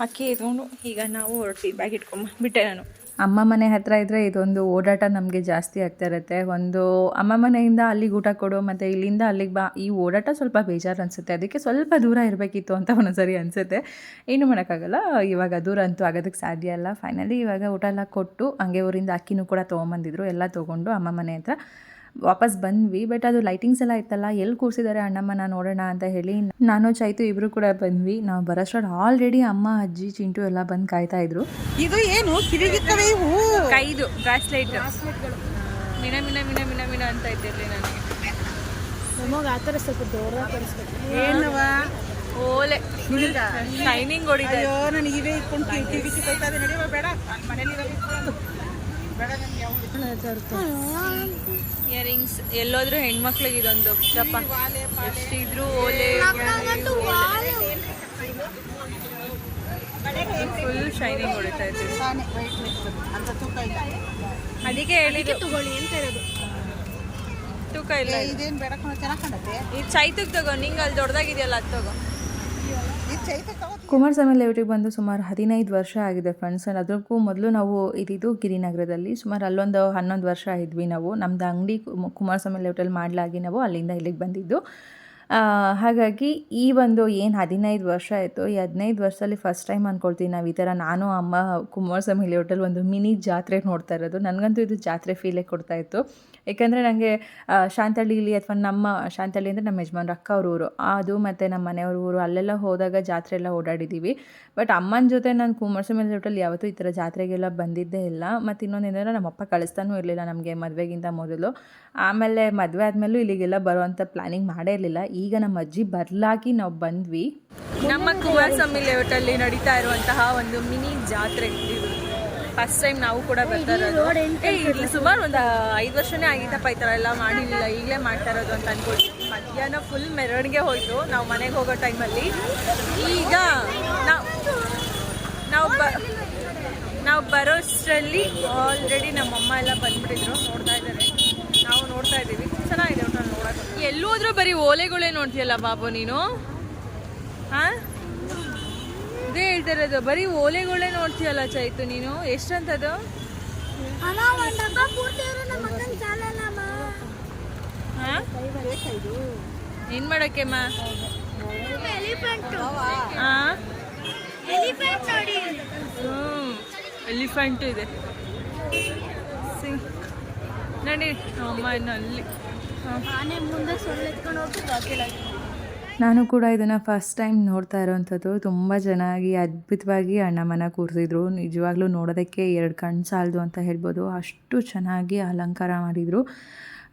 ಅಕ್ಕಿ ಇಟ್ಕೊಂಡು ಈಗ ನಾವು ಹೊರಟು ಬ್ಯಾಗ್ ಇಟ್ಕೊಂಬ ಬಿಟ್ಟೆ ನಾನು. ಅಮ್ಮ ಮನೆ ಹತ್ರ ಇದ್ದರೆ ಇದೊಂದು ಓಡಾಟ ನಮಗೆ ಜಾಸ್ತಿ ಆಗ್ತಾ ಇರುತ್ತೆ. ಒಂದು ಅಮ್ಮ ಮನೆಯಿಂದ ಅಲ್ಲಿಗೆ ಊಟ ಕೊಡು, ಮತ್ತು ಇಲ್ಲಿಂದ ಅಲ್ಲಿಗೆ ಬಾ, ಈ ಓಡಾಟ ಸ್ವಲ್ಪ ಬೇಜಾರು ಅನಿಸುತ್ತೆ. ಅದಕ್ಕೆ ಸ್ವಲ್ಪ ದೂರ ಇರಬೇಕಿತ್ತು ಅಂತ ಒಂದೊಂದ್ಸರಿ ಅನಿಸುತ್ತೆ. ಏನು ಮಾಡೋಕ್ಕಾಗಲ್ಲ, ಇವಾಗ ದೂರ ಅಂತೂ ಆಗೋದಕ್ಕೆ ಸಾಧ್ಯ ಇಲ್ಲ. ಫೈನಲಿ ಇವಾಗ ಊಟ ಎಲ್ಲ ಕೊಟ್ಟು, ಹಂಗೆ ಊರಿಂದ ಅಕ್ಕಿನೂ ಕೂಡ ತೊಗೊಂಬಂದಿದ್ರು. ಎಲ್ಲ ತೊಗೊಂಡು ಅಮ್ಮ ಮನೆ ಹತ್ರ ವಾಪಸ್ ಬಂದ್ವಿ. ಬಟ್ ಅದು ಲೈಟಿಂಗ್ಸ್ ಎಲ್ಲ ಇತ್ತಲ್ಲ ಎಲ್ಲಿ ಕೂರಿಸಿದ್ದಾರೆ ಅಣ್ಣಮ್ಮನ ನೋಡೋಣ ಅಂತ ಹೇಳಿ ನಾನು ಚೈತು ಇಬ್ಬರು ಕೂಡ ಬಂದ್ವಿ. ನಾವು ಬರೋಷ್ಟ್ರಲ್ಲಿ ಆಲ್ರೆಡಿ ಅಮ್ಮ ಅಜ್ಜಿ ಚಿಂಟು ಎಲ್ಲ ಬಂದು ಕಾಯ್ತಾ ಇದ್ರು. ಇದು ಏನು? ಕೈದು ಬ್ರಾಸ್ಲೆಟ್ ಮಿನ ಮಿನ ಮಿನ ಮಿನ ಮಿನ ಅಂತ ಇದ್ದಿರಲಿ ನನಗೆ. ನಮಗೆ ಆ ಥರ ಸ್ವಲ್ಪ ದೂರ ಏನವ ಓಲೆ. ಶೈನಿಂಗ್ ಹೊಡಿದೆ ಅಯ್ಯೋ ನನಗೆ ಇವೇ ಇಟ್ಕೊಂಡು ಕಿವಿ ಕಿವಿ ಕೊಡ್ತಾ ಇದೆ ನಡೆಯುವ ಬೇಡ. ಮನೇಲಿ ಇಯರಿಂಗ್ಸ್ ಎಲ್ಲೋದ್ರು ಹೆಣ್ಮಕ್ಳಿಗೆ ಇದೊಂದು ಜಪ ಎಷ್ಟಿದ್ರು ಓಲೆ ಫುಲ್ ಶೈನಿಂಗ್ ಹೊಡಿತಾ ಇದ್ದೀವಿ ಅದಕ್ಕೆ ಹೇಳಿದ್ದು. ತಗೊಳ್ಳಿ ಅಂತ ಇರೋದು ತೂಕ ಇಲ್ಲ ಇದೇನು ಬೇಡ ಚೆನ್ನಾಗಿ ಕಾಣುತ್ತೆ. ಈ ಇದು ಚೈತಕ್ ತಗೋ ನಿಂಗೆ ಅಲ್ಲಿ ದೊಡ್ಡದಾಗಿದೆಯಲ್ಲ ಅದು ತಗೋ. ಇದು ಚೈತಕ್ ಕುಮಾರಸ್ವಾಮಿ ಲೇಔಟಿಗೆ ಬಂದು ಸುಮಾರು ಹದಿನೈದು ವರ್ಷ ಆಗಿದೆ ಫ್ರೆಂಡ್ಸ್ ಅದಕ್ಕೂ ಮೊದಲು ನಾವು ಇದ್ದಿದ್ದು ಗಿರಿನಗರದಲ್ಲಿ ಸುಮಾರು ಅಲ್ಲೊಂದು ಹನ್ನೊಂದು ವರ್ಷ ಇದ್ವಿ ನಾವು. ನಮ್ಮದು ಅಂಗಡಿ ಕುಮಾರಸ್ವಾಮಿ ಲೇಔಟಲ್ಲಿ ಮಾಡಲಾಗಿ ನಾವು ಅಲ್ಲಿಂದ ಇಲ್ಲಿಗೆ ಬಂದಿದ್ದು. ಹಾಗಾಗಿ ಈ ಒಂದು ಏನು ಹದಿನೈದು ವರ್ಷ ಆಯಿತು, ಈ ಹದಿನೈದು ವರ್ಷದಲ್ಲಿ ಫಸ್ಟ್ ಟೈಮ್ ಅಂದ್ಕೊಳ್ತೀನಿ ನಾವು ಈ ಥರ ನಾನು, ಅಮ್ಮ ಕುಮಾರಸ್ವಾಮಿ ಲೇಔಟಲ್ಲಿ ಒಂದು ಮಿನಿ ಜಾತ್ರೆ ನೋಡ್ತಾ ಇರೋದು. ನನಗಂತೂ ಇದು ಜಾತ್ರೆ ಫೀಲೇ ಕೊಡ್ತಾ ಇತ್ತು. ಏಕೆಂದರೆ ನನಗೆ ಶಾಂತಳ್ಳಿಲಿ ಅಥವಾ ನಮ್ಮ, ಶಾಂತಳ್ಳಿ ಅಂದರೆ ನಮ್ಮ ಯಜಮಾನ್ರ, ಅಕ್ಕ ಅವ್ರ ಊರು. ಅದು ಮತ್ತು ನಮ್ಮ ಮನೆಯವ್ರ ಊರು. ಅಲ್ಲೆಲ್ಲ ಹೋದಾಗ ಜಾತ್ರೆ ಎಲ್ಲ ಓಡಾಡಿದ್ದೀವಿ ಬಟ್ ಅಮ್ಮನ ಜೊತೆ ನಾನು ಕುಮಾರಸ್ವಾಮಿ ರೆಸಾರ್ಟಲ್ಲಿ ಯಾವತ್ತೂ ಈ ಥರ ಜಾತ್ರೆಗೆಲ್ಲ ಬಂದಿದ್ದೇ ಇಲ್ಲ. ಮತ್ತು ಇನ್ನೊಂದು ಏನಂದರೆ ನಮ್ಮಪ್ಪ ಕಳಿಸ್ತಾನೂ ಇರಲಿಲ್ಲ ನಮಗೆ ಮದುವೆಗಿಂತ ಮೊದಲು. ಆಮೇಲೆ ಮದುವೆ ಆದಮೇಲೂ ಇಲ್ಲಿಗೆಲ್ಲ ಬರುವಂಥ ಪ್ಲ್ಯಾನಿಂಗ್ ಮಾಡೇ ಇರಲಿಲ್ಲ. ಈಗ ನಮ್ಮ ಅಜ್ಜಿ ಬರ್ಲಾಗಿ ನಾವು ಬಂದ್ವಿ. ನಮ್ಮ ಕುಮಾರಸ್ವಾಮಿ ಲೇಔಟಲ್ಲಿ ನಡೀತಾ ಇರುವಂತಹ ಒಂದು ಮಿನಿ ಜಾತ್ರೆ. ಫಸ್ಟ್ ಟೈಮ್ ನಾವು ಕೂಡ ಬರ್ತಾ ಇರೋದು. ಏ, ಇಲ್ಲಿ ಸುಮಾರು ಒಂದು ಐದು ವರ್ಷನೇ ಆಗಿತ್ತಪ್ಪ ಈ ಥರ ಎಲ್ಲ ಮಾಡಿರಲಿಲ್ಲ ಈಗಲೇ ಮಾಡ್ತಾ ಇರೋದು ಅಂತ ಅನ್ಕೊಳ್ತೀನಿ. ಮಧ್ಯಾಹ್ನ ಫುಲ್ ಮೆರವಣಿಗೆ ಹೋಯಿತು. ನಾವು ಮನೆಗೆ ಹೋಗೋ ಟೈಮಲ್ಲಿ ಈಗ ನಾವು ನಾವು ಬ ನಾವು ಬರೋಷ್ಟರಲ್ಲಿ ಆಲ್ರೆಡಿ ನಮ್ಮಮ್ಮ ಎಲ್ಲ ಬಂದ್ಬಿಟ್ಟಿದ್ರು. ನೋಡ್ತಾ ಇದ್ದಾರೆ. ನಾವು ನೋಡ್ತಾ ಇದ್ದೀವಿ. ಚೆನ್ನಾಗಿದೆ ಒಟ್ಟು ನೋಡೋಕೆ. ಎಲ್ಲೋದ್ರೂ ಬರೀ ಓಲೆಗಳೇ ನೋಡ್ತೀಯಲ್ಲ ಬಾಬು ನೀನು? ಹಾಂ? ಇದೇ ಹೇಳ್ತಾ ಇರೋದು ಬರೀ ಓಲೆಗಳೇ ನೋಡ್ತೀಯಲ್ಲ ಚೈತು ನೀನು? ಎಷ್ಟಂತದು? ಏನ್ ಮಾಡಕ್ಕೆ ಮಾ ಎಲಿಫೆಂಟ್. ಇದೆ. ನಡಿ. ಅಮ್ಮ ಇನ್ನು ಅಲ್ಲಿ ಮುಂದೆ ಆನೆ ಮುಂದೆ ಸೊಳ್ಳೆತ್ಕೊಂಡು ಹೋಗಿ ಬಾಗಿಲ ನಾನು ಕೂಡ ಇದನ್ನು ಫಸ್ಟ್ ಟೈಮ್ ನೋಡ್ತಾ ಇರೋವಂಥದ್ದು ತುಂಬ ಚೆನ್ನಾಗಿ ಅದ್ಭುತವಾಗಿ ಅಣ್ಣಮ್ಮನ ಕೂರಿಸಿದ್ರು. ನಿಜವಾಗ್ಲೂ ನೋಡೋದಕ್ಕೆ ಎರಡು ಕಣ್ಣು ಸಾಲದು ಅಂತ ಹೇಳ್ಬೋದು. ಅಷ್ಟು ಚೆನ್ನಾಗಿ ಅಲಂಕಾರ ಮಾಡಿದರು.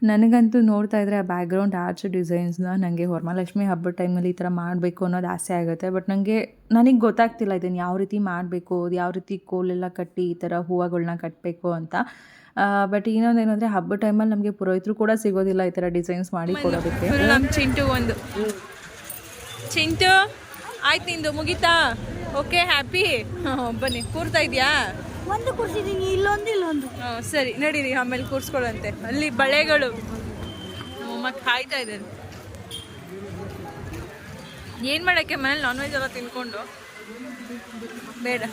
ನನಗಂತೂ ನೋಡ್ತಾ ಇದ್ದರೆ ಆ ಬ್ಯಾಕ್ಗ್ರೌಂಡ್ ಆರ್ಚ್ ಡಿಸೈನ್ಸ್ನ ನನಗೆ ವರಮಹಾಲಕ್ಷ್ಮಿ ಹಬ್ಬದ ಟೈಮಲ್ಲಿ ಈ ಥರ ಮಾಡಬೇಕು ಅನ್ನೋದು ಆಸೆ ಆಗುತ್ತೆ. ಬಟ್ ನನಗೆ ನನಗೆ ಗೊತ್ತಾಗ್ತಿಲ್ಲ ಇದನ್ನು ಯಾವ ರೀತಿ ಮಾಡಬೇಕು ಯಾವ ರೀತಿ ಕೋಲೆಲ್ಲ ಕಟ್ಟಿ ಈ ಥರ ಹೂವುಗಳನ್ನ ಕಟ್ಟಬೇಕು ಅಂತ. ಬಟ್ ಇನ್ನೊಂದು ಏನಂದರೆ ಹಬ್ಬದ ಟೈಮಲ್ಲಿ ನಮಗೆ ಪುರೋಹಿತರು ಕೂಡ ಸಿಗೋದಿಲ್ಲ ಈ ಥರ ಡಿಸೈನ್ಸ್ ಮಾಡಿ ಕೊಡೋದಕ್ಕೆ. ಚಿಂಟು ಒಂದು. ಚಿಂಟು ಆಯ್ತು ನಿಂದು ಮುಗೀತಾ? ಓಕೆ ಹ್ಯಾಪಿ ಬನ್ನಿ ಕೂರ್ತಾ ಇದೆಯಾ? ಒಂದು ಕೂರ್ಸಿದ್ದೀನಿ ಇಲ್ಲೊಂದು ಇಲ್ಲೊಂದು. ಸರಿ ನಡೀರಿ ಆಮೇಲೆ ಕೂರಿಸ್ಕೊಳ್ಳಂತೆ ಅಲ್ಲಿ ಬಳೆಗಳು. ಮತ್ತು ಕಾಯ್ತಾ ಇದ್ದಾರೆ ಏನು ಮಾಡೋಕ್ಕೆ ಮನೇಲಿ ನಾನ್ ವೆಜ್ ಎಲ್ಲ ತಿನ್ಕೊಂಡು? ಬೇಡ.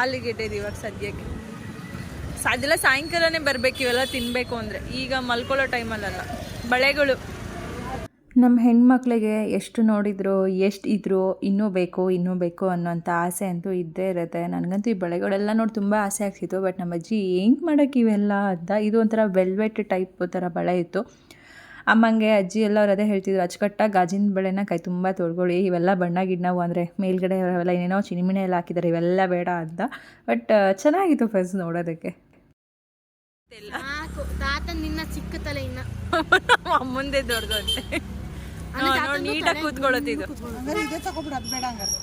ಆಲೂಗೆಡ್ಡೆ ಇದೆ ಇವಾಗ ಸದ್ಯಕ್ಕೆ. ಅದೆಲ್ಲ ಸಾಯಂಕಾಲನೇ ಬರಬೇಕು ಇವೆಲ್ಲ ತಿನ್ನಬೇಕು ಅಂದರೆ. ಈಗ ಮಲ್ಕೊಳ್ಳೋ ಟೈಮಲ್ಲಲ್ಲ ಬಳೆಗಳು. ನಮ್ಮ ಹೆಣ್ಮಕ್ಳಿಗೆ ಎಷ್ಟು ನೋಡಿದ್ರು ಎಷ್ಟು ಇದ್ರು ಇನ್ನೂ ಬೇಕು ಇನ್ನೂ ಬೇಕು ಅನ್ನೋಂಥ ಆಸೆ ಅಂತೂ ಇದ್ದೇ ಇರುತ್ತೆ. ನನಗಂತೂ ಈ ಬಳೆಗಳೆಲ್ಲ ನೋಡಿ ತುಂಬ ಆಸೆ ಆಗ್ತಿತ್ತು. ಬಟ್ ನಮ್ಮ ಅಜ್ಜಿ ಹೆಂಗೆ ಮಾಡೋಕ್ಕೆ ಇವೆಲ್ಲ? ಅಂತ ಇದು ಒಂಥರ ವೆಲ್ವೆಟ್ ಟೈಪ್ ಥರ ಬಳೆ ಇತ್ತು. ಅಮ್ಮಂಗೆ ಅಜ್ಜಿ ಎಲ್ಲ ಅವ್ರು ಅದೇ ಹೇಳ್ತಿದ್ರು ಅಚ್ಚುಕಟ್ಟಾಗಿ ಗಾಜಿನ ಬಳೆನ ಕೈ ತುಂಬ ತೊಳ್ಕೊಳ್ಳಿ. ಇವೆಲ್ಲ ಬಣ್ಣ ಗಿಣ್ಣವು ಅಂದರೆ ಮೇಲ್ಗಡೆ ಅವರೆಲ್ಲ ಏನೇನೋ ಚಿನಿಮಿಣೆ ಎಲ್ಲ ಹಾಕಿದ್ದಾರೆ ಇವೆಲ್ಲ ಬೇಡ ಅಂತ. ಬಟ್ ಚೆನ್ನಾಗಿತ್ತು ಫಸ್ಟ್ ನೋಡೋದಕ್ಕೆ. ತಾತ ನಿನ್ನ ಚಿಕ್ಕ ತಲೆ ಇನ್ನ. ಮುಂದೆ ದೊಡ್ಡದು ಅಂತೆ ನೋಡಿ ನೀಟಾಗಿ ಕೂತ್ಕೊಳ್ಳೋತಿದ್ದು ಹಂಗಾರೆ ಇದೇ ತಗೊಬಿಡು ಅದು ಬೇಡ ಹಂಗಾರೆ.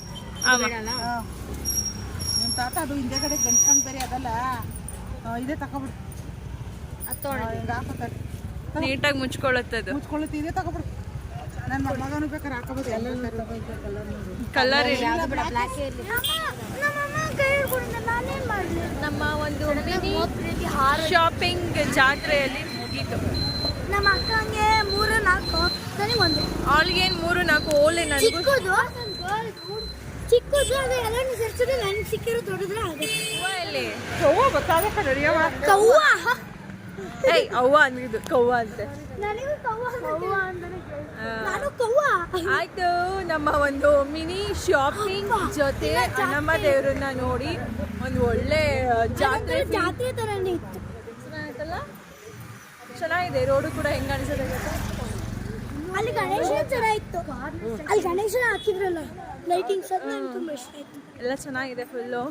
ಆಮ. ನಿಮ್ಮ ತಾತ ಅದು ಹಿಂದೆಗಡೆ ಗಂಟ್ಕಂಡ್ ಬೇರೆ ಅದಲ್ಲ. ಆ, ಇದೇ ತಗೊಬಿಡು. ಹಿಂಗೆ ಹಾಕೋತಾರೆ ನೀಟಾಗಿ ಮುಚ್ಕೊಳ್ಳುತ್ತದು ಮುಚ್ಕೊಳ್ಳುತ್ತೆ ಇದೇ ತಗೊಬಿಡು. ನನ್ನ ಮಗನೂ ಬೇಕಾದ್ರೆ ಹಾಕೋಬೋದು ಎಲ್ಲ ಕಲರ್ ನಮ್ಮ ಒಂದು ರೀತಿ ಹಾರ ಶಾಪಿಂಗ್ ಜಾತ್ರೆಯಲ್ಲಿ ಮುಗೀತು. ನಮ್ಮ ಅಕ್ಕಂಗೆ ಮೂರು ನಾಲ್ಕು ನನಗೆ ಒಂದು. ಅವಳಿಗೇನು ಮೂರು ನಾಲ್ಕು ಓಲೆ ನನಗೂ. ಚಿಕ್ಕದು. ಚಿಕ್ಕದು ಅದು ಎಲ್ಲಾನು ಸೇರ್ಸಿದ್ರೆ ನನಗೆ ಸಿಕ್ಕಿರೋ ದೊಡ್ಡದ್ರೆ ಆಗುತ್ತೆ. ಇಲ್ಲಿ ಕವ್ವ ಏಯ್ ಅವ್ವ ಅಂದಿದ್ದು ಕವ್ವ ಅಂತೆ. ನನಗೂ ಕವ್ವ ಕವ್ವ ಅಂತಾನೆ ನಾನು ಕವ್ವ ಆಯ್ತು ನಮ್ಮ ಒಂದು ಮಿನಿ ಶಾಪಿಂಗ್ ಜೊತೆ ನಮ್ಮ ದೇವರನ್ನ ನೋಡಿ ಒಂದು ಒಳ್ಳೆ ಜಾತ್ರೆ ಜಾತ್ರೆ ತರ ಇತ್ತು. ಚೆನ್ನಾಗಿದೆ ರೋಡು ಕೂಡ ಹೆಂಗ್ ಅನಿಸುತ್ತೆ ಗೊತ್ತಾ? ಅಲ್ಲಿ ಗಣೇಶನ ತರ ಇತ್ತು. ಅಲ್ಲಿ ಗಣೇಶನ ಹಾಕಿದ್ರಲ್ಲ ಲೈಟಿಂಗ್ಸ್ ಅದು ನಂಗೆ ತುಂಬಾ ಇಷ್ಟ ಆಯ್ತು. ಎಲ್ಲ ಚೆನ್ನಾಗಿದೆ ಫುಲ್ಲು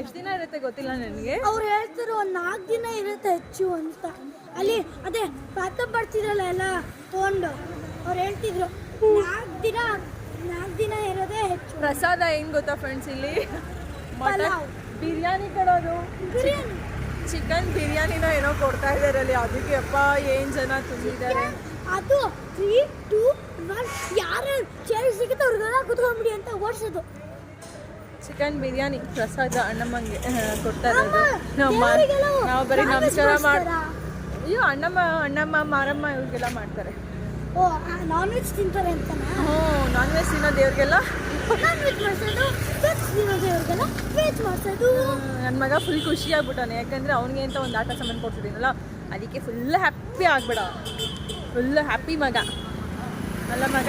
ಎಷ್ಟು ದಿನ ಇರುತ್ತೆ ಗೊತ್ತಿಲ್ಲ ನನಗೆ? ಅವ್ರು ಹೇಳ್ತಾರೆ ಒಂದು ನಾಲ್ಕು ದಿನ ಇರುತ್ತೆ ಹೆಚ್ಚು ಅಂತ. ಅಲ್ಲಿ ಅದೇ ಪಾತ ಬರ್ತಿದ್ರಲ್ಲ ಎಲ್ಲ ತಗೊಂಡು ಅವ್ರು ಹೇಳ್ತಿದ್ರು ನಾಲ್ಕು ದಿನ ನಾಲ್ಕು ದಿನ ಇರೋದೇ ಹೆಚ್ಚು. ಪ್ರಸಾದ ಏನು ಗೊತ್ತಾ ಫ್ರೆಂಡ್ಸ್ ಇಲ್ಲಿ? ಪಲಾವ್. ಬಿರಿಯಾನಿ ಕೊಡೋದು. ಬಿರಿಯಾನಿ. ಚಿಕನ್ ಬಿರಿಯಾನಿನ ಏನೋ ಕೊಡ್ತಾ ಇದ್ದಾರೆ ಅಲ್ಲಿ. ಅದಕ್ಕೆ ಅಪ್ಪ ಏನ್ ಜನ ತುಂಬಿದ್ದಾರೆ? ಅದು ತ್ರೀ ಟು ಒನ್ ಯಾರು ಚೇರ್ ಸಿಗುತ್ತೆ ಅವ್ರಿಗೆಲ್ಲ ಕುತ್ಕೊಂಡ್ಬಿಡಿ ಅಂತ ಓಡಿಸೋದು. ಚಿಕನ್ ಬಿರಿಯಾನಿ ಪ್ರಸಾದ ಅಣ್ಣಮ್ಮಂಗೆ ಕೊಡ್ತಾರೆ ನಾವು ಬರೀ ನಮಸ್ಕಾರ ಮಾಡ ಅಯ್ಯೋ ಅಣ್ಣಮ್ಮ ಅಣ್ಣಮ್ಮ ಮಾರಮ್ಮ ಇವ್ರಿಗೆಲ್ಲ ಮಾಡ್ತಾರೆ. ಓ ನಾನ್ ವೆಜ್ ತಿಂತಾರೆ ಅಂತ ಹ್ಞೂ ನಾನ್ ವೆಜ್ ತಿನ್ನೋ ದೇವ್ರಿಗೆಲ್ಲ. ನಾನ್ ವೆಜ್ ಮಾಡಿಸೋದು ವೆಜ್ ತಿನ್ನೋದೇವ್ರಿಗೆಲ್ಲ ವೆಜ್ ಮಾಡಿಸೋದು. ನನ್ನ ಮಗ ಫುಲ್ ಖುಷಿ ಆಗ್ಬಿಟ್ಟಾನೆ. ಯಾಕಂದ್ರೆ ಅವನಿಗೆ ಅಂತ ಒಂದು ಆಟ ಸಂಬಂಧ ಕೊಡ್ತಿದ್ದೀನಲ್ಲ ಅದಕ್ಕೆ ಫುಲ್ ಹ್ಯಾಪಿ ಆಗ್ಬಿಡ ಫುಲ್ ಹ್ಯಾಪಿ ಮಗ ಅಲ್ಲ ಮಗ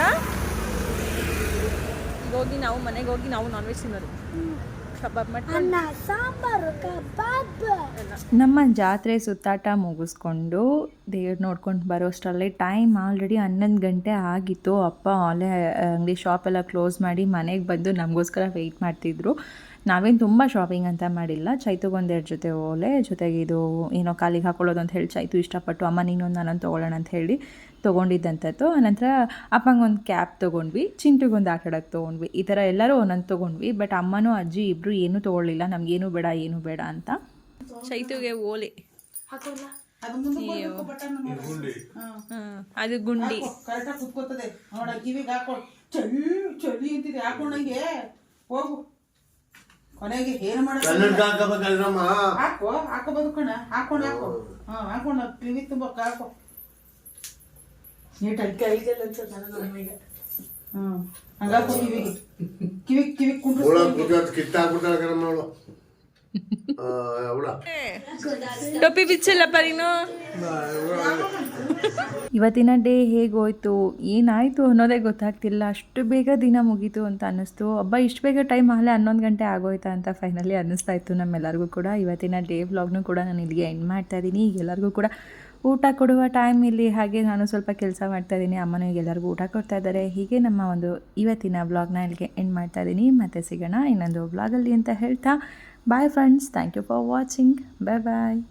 ಈಗ ಹೋಗಿ ನಾವು ಮನೆಗೆ ಹೋಗಿ ನಾವು ನಾನ್ ವೆಜ್ ತಿನ್ನೋದು. ಕಬಾಬ್ ಮಾಡ್ಕೊಂಡು ಅನ್ನ ಸಾಂಬಾರು ಕಬಾಬ್ ನಮ್ಮ ಜಾತ್ರೆ ಸುತ್ತಾಟ ಮುಗಿಸ್ಕೊಂಡು ದೇವ್ರು ನೋಡ್ಕೊಂಡು ಬರೋಷ್ಟರಲ್ಲಿ ಟೈಮ್ ಆಲ್ರೆಡಿ ಹನ್ನೊಂದು ಗಂಟೆ ಆಗಿತ್ತು. ಅಪ್ಪ ಆಲೇ ಅಂಗಡಿ ಶಾಪೆಲ್ಲ ಕ್ಲೋಸ್ ಮಾಡಿ ಮನೆಗೆ ಬಂದು ನಮಗೋಸ್ಕರ ವೆಯ್ಟ್ ಮಾಡ್ತಿದ್ರು. ನಾವೇನು ತುಂಬ ಶಾಪಿಂಗ್ ಅಂತ ಮಾಡಿಲ್ಲ. ಚೈತುಗೊಂದೆರಡು ಜೊತೆ ಓಲೆ ಜೊತೆಗೆ ಇದು ಏನೋ ಕಾಲಿಗೆ ಹಾಕೊಳ್ಳೋದು ಅಂತ ಹೇಳಿ ಚೈತು ಇಷ್ಟಪಟ್ಟು ಅಮ್ಮ ನೀನೊಂದು ನಾನೊಂದು ತೊಗೊಳ್ಳೋಣ ಅಂತ ಹೇಳಿ ತೊಗೊಂಡಿದ್ದಂಥದ್ದು ಆನಂತರ ಅಪ್ಪಂಗೆ ಒಂದು ಕ್ಯಾಪ್ ತೊಗೊಂಡ್ವಿ ಚಿಂಟುಗೊಂದು ಆಟ ಆಡೋಕ್ಕೆ ತೊಗೊಂಡ್ವಿ. ಈ ಥರ ಎಲ್ಲರೂ ಒಂದೊಂದು ತೊಗೊಂಡ್ವಿ. ಬಟ್ ಅಮ್ಮನೂ ಅಜ್ಜಿ ಇಬ್ಬರು ಏನೂ ತೊಗೊಳ್ಳಿಲ್ಲ. ನಮಗೇನು ಬೇಡ ಏನು ಬೇಡ ಅಂತ. ಚೈತುಗೆ ಓಲೆ. ಅದು ಗುಂಡಿ. ಕರೆಕ್ಟಾಗಿ ಕುತ್ಕೋತದೆ. ನೋಡ ಕಿವಿಗೆ ಹಾಕೊಂಡು ಚಳಿ ಚಳಿ ಅಂತಿದೆ. ಹಾಕೊಂಡಂಗೆ ಹೋಗು. ಕೊನೆಗೆ ಏನು ಮಾಡೋದು? ಕನ್ನಡ ಹಾಕಬೇಕಲ್ರಮ್ಮ ಹಾಕೋ ಹಾಕೋಬೋದು ಕಣ. ಹಾಕೊಂಡು ಹಾಕೋ. ಹಾ ಹಾಕೊಂಡು ಕಿವಿ ತುಂಬ ಹಾಕೋ. ನೀಟಾಗಿ ಕೈಗೆಲ್ಲ ನನಗೆ ಹ್ಮ್. ಹಂಗಾಕೋ ಕಿವಿಗೆ. ಕಿವಿ ಕಿವಿ ಕಿತ್ತಾಕ್ಬಿಡ್ತಾಳೆ ಕಣಮ್ಮ ಅವಳು. ಹುಳ ಟೊಪ್ಪಿ ಬಿಚ್ಚಲ್ಲ ಪರಿನು ಇವತ್ತಿನ ಡೇ ಹೇಗೋಯ್ತು? ಏನಾಯಿತು? ಅನ್ನೋದೇ ಗೊತ್ತಾಗ್ತಿಲ್ಲ. ಅಷ್ಟು ಬೇಗ ದಿನ ಮುಗೀತು ಅಂತ ಅನ್ನಿಸ್ತು. ಹಬ್ಬ ಇಷ್ಟು ಬೇಗ ಟೈಮ್ ಆಗಲೇ ಹನ್ನೊಂದು ಗಂಟೆ ಆಗೋಯ್ತಾ ಅಂತ ಫೈನಲಿ ಅನ್ನಿಸ್ತಾ ಇತ್ತು ನಮ್ಮೆಲ್ಲರಿಗೂ ಕೂಡ. ಇವತ್ತಿನ ಡೇ ವ್ಲಾಗ್ನು ಕೂಡ ನಾನು ಇಲ್ಲಿಗೆ ಎಂಡ್ ಮಾಡ್ತಾ ಇದ್ದೀನಿ. ಎಲ್ಲರಿಗೂ ಕೂಡ ಊಟ ಕೊಡುವ ಟೈಮ್ ಇಲ್ಲಿ. ಹಾಗೆ ನಾನು ಸ್ವಲ್ಪ ಕೆಲಸ ಮಾಡ್ತಾ ಇದ್ದೀನಿ. ಅಮ್ಮನೂ ಈಗ ಎಲ್ಲರಿಗೂ ಊಟ ಕೊಡ್ತಾ ಇದ್ದಾರೆ. ಹೀಗೆ ನಮ್ಮ ಒಂದು ಇವತ್ತಿನ ವ್ಲಾಗ್ನ ಇಲ್ಲಿಗೆ ಎಂಡ್ ಮಾಡ್ತಾ ಇದ್ದೀನಿ. ಮತ್ತೆ ಸಿಗೋಣ ಇನ್ನೊಂದು ವ್ಲಾಗಲ್ಲಿ ಅಂತ ಹೇಳ್ತಾ Bye friends. Thank you for watching. Bye bye.